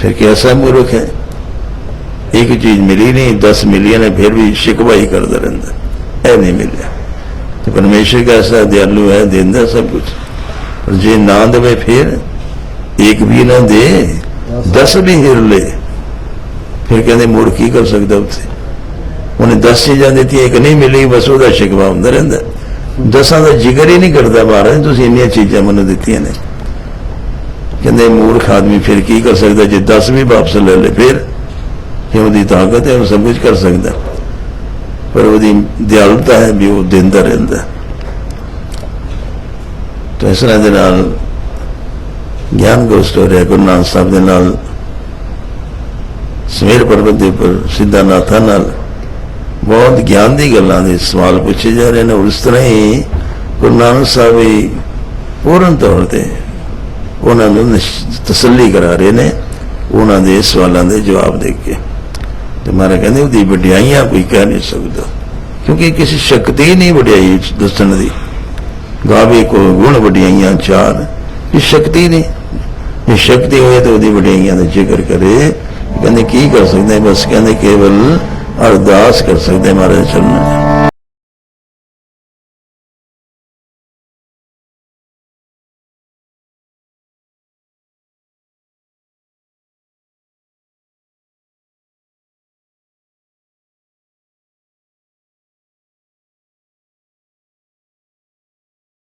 ਫਿਰ ਕਿਹਦਾ ਮੂਰਖ ਹੈ, ਇੱਕ ਚੀਜ਼ ਮਿਲੀ ਨਹੀਂ 10 ਮਿਲੀਆਂ ਨੇ, ਫਿਰ ਵੀ ਸ਼ਿਕਵਾ ਹੀ ਕਰਦਾ ਰਹਿੰਦਾ ਇਹ ਨਹੀਂ ਮਿਲਿਆ। ਤੇ ਪਰਮੇਸ਼ਰ ਕੈਸਾ ਦਿਆਲੂ ਹੈ, ਦਿੰਦਾ ਸਭ ਕੁਝ ਪਰ ਜੇ ਨਾ ਦੇਵੇ ਫਿਰ, ਇੱਕ ਵੀ ਨਾ ਦੇ 10 ਵੀ ਹਿਰ ਲੈ। ਫਿਰ ਕਹਿੰਦੇ ਮੂੜ ਕੀ ਕਰ ਸਕਦਾ ਉੱਥੇ ਉਹਨੇ 10 ਚੀਜ਼ਾਂ ਦਿੱਤੀਆਂ ਇੱਕ ਨਹੀਂ ਮਿਲੀ ਬਸ ਉਹਦਾ ਸ਼ਿਕਵਾ ਹੁੰਦਾ ਰਹਿੰਦਾ ਦਸਾਂ ਦਾ ਜਿਗਰ ਹੀ ਨਹੀਂ ਕਰਦਾ ਮਹਾਰਾਜ ਤੁਸੀਂ ਇੰਨੀਆਂ ਚੀਜ਼ਾਂ ਮੈਨੂੰ ਦਿੱਤੀਆਂ ਨੇ ਕਹਿੰਦੇ ਮੂਰਖ ਆਦਮੀ ਫਿਰ ਕੀ ਕਰ ਸਕਦਾ ਜੇ 10 ਵੀ ਵਾਪਸ ਲੈ ਲੇ ਫਿਰ ਕਿ ਉਹਦੀ ਤਾਕਤ ਹੈ ਉਹ ਸਭ ਕੁਝ ਕਰ ਸਕਦਾ ਪਰ ਉਹਦੀ ਦਿਆਲਤਾ ਹੈ ਵੀ ਉਹ ਦਿੰਦਾ ਰਹਿੰਦਾ ਤਾਂ ਇਸ ਤਰ੍ਹਾਂ ਦੇ ਨਾਲ ਗਿਆਨ ਗੋਸ਼ਟ ਹੋ ਰਿਹਾ ਗੁਰੂ ਨਾਨਕ ਸਾਹਿਬ ਦੇ ਨਾਲ ਸਮੇਰ ਪਰਬਤ ਦੇ ਉੱਪਰ ਸਿੱਧਾ ਨਾਥਾ ਨਾਲ ਬਹੁਤ ਗਿਆਨ ਦੀ ਗੱਲਾਂ ਦੇ ਸਵਾਲ ਪੁੱਛੇ ਜਾ ਰਹੇ ਨੇ ਉਸ ਤਰ੍ਹਾਂ ਹੀ ਗੁਰੂ ਨਾਨਕ ਸਾਹਿਬ ਵੀ ਪੂਰਨ ਤੌਰ ਤੇ ਉਹਨਾਂ ਨੂੰ ਤਸੱਲੀ ਕਰਾ ਰਹੇ ਨੇ, ਉਹਨਾਂ ਦੇ ਸਵਾਲਾਂ ਦੇ ਜਵਾਬ ਦੇ ਕੇ। ਤੇ ਮਾਰੇ ਕਹਿੰਦੇ, ਉਹਦੀ ਵਡਿਆਈਆਂ ਕੋਈ ਕਹਿ ਨਹੀਂ ਸਕਦਾ, ਕਿਉਂਕਿ ਕਿਸੇ ਸ਼ਕਤੀ ਨਹੀਂ ਵਡਿਆਈ ਦੱਸਣ ਦੀ। ਗਾਵੇ ਕੋ ਗੁਣ ਵਡਿਆਈਆਂ ਚਾਰ ਇਹ ਸ਼ਕਤੀ ਨਹੀਂ ਇਹ ਸ਼ਕਤੀ ਹੋਏ ਤਾਂ ਉਹਦੀ ਵਡਿਆਈਆਂ ਦਾ ਜ਼ਿਕਰ ਕਰੇ। ਕਹਿੰਦੇ ਕੀ ਕਰ ਸਕਦੇ ਬਸ? ਕਹਿੰਦੇ ਕੇਵਲ ਅਰਦਾਸ ਕਰ ਸਕਦੇ ਮਹਾਰਾਜ ਚਰਨ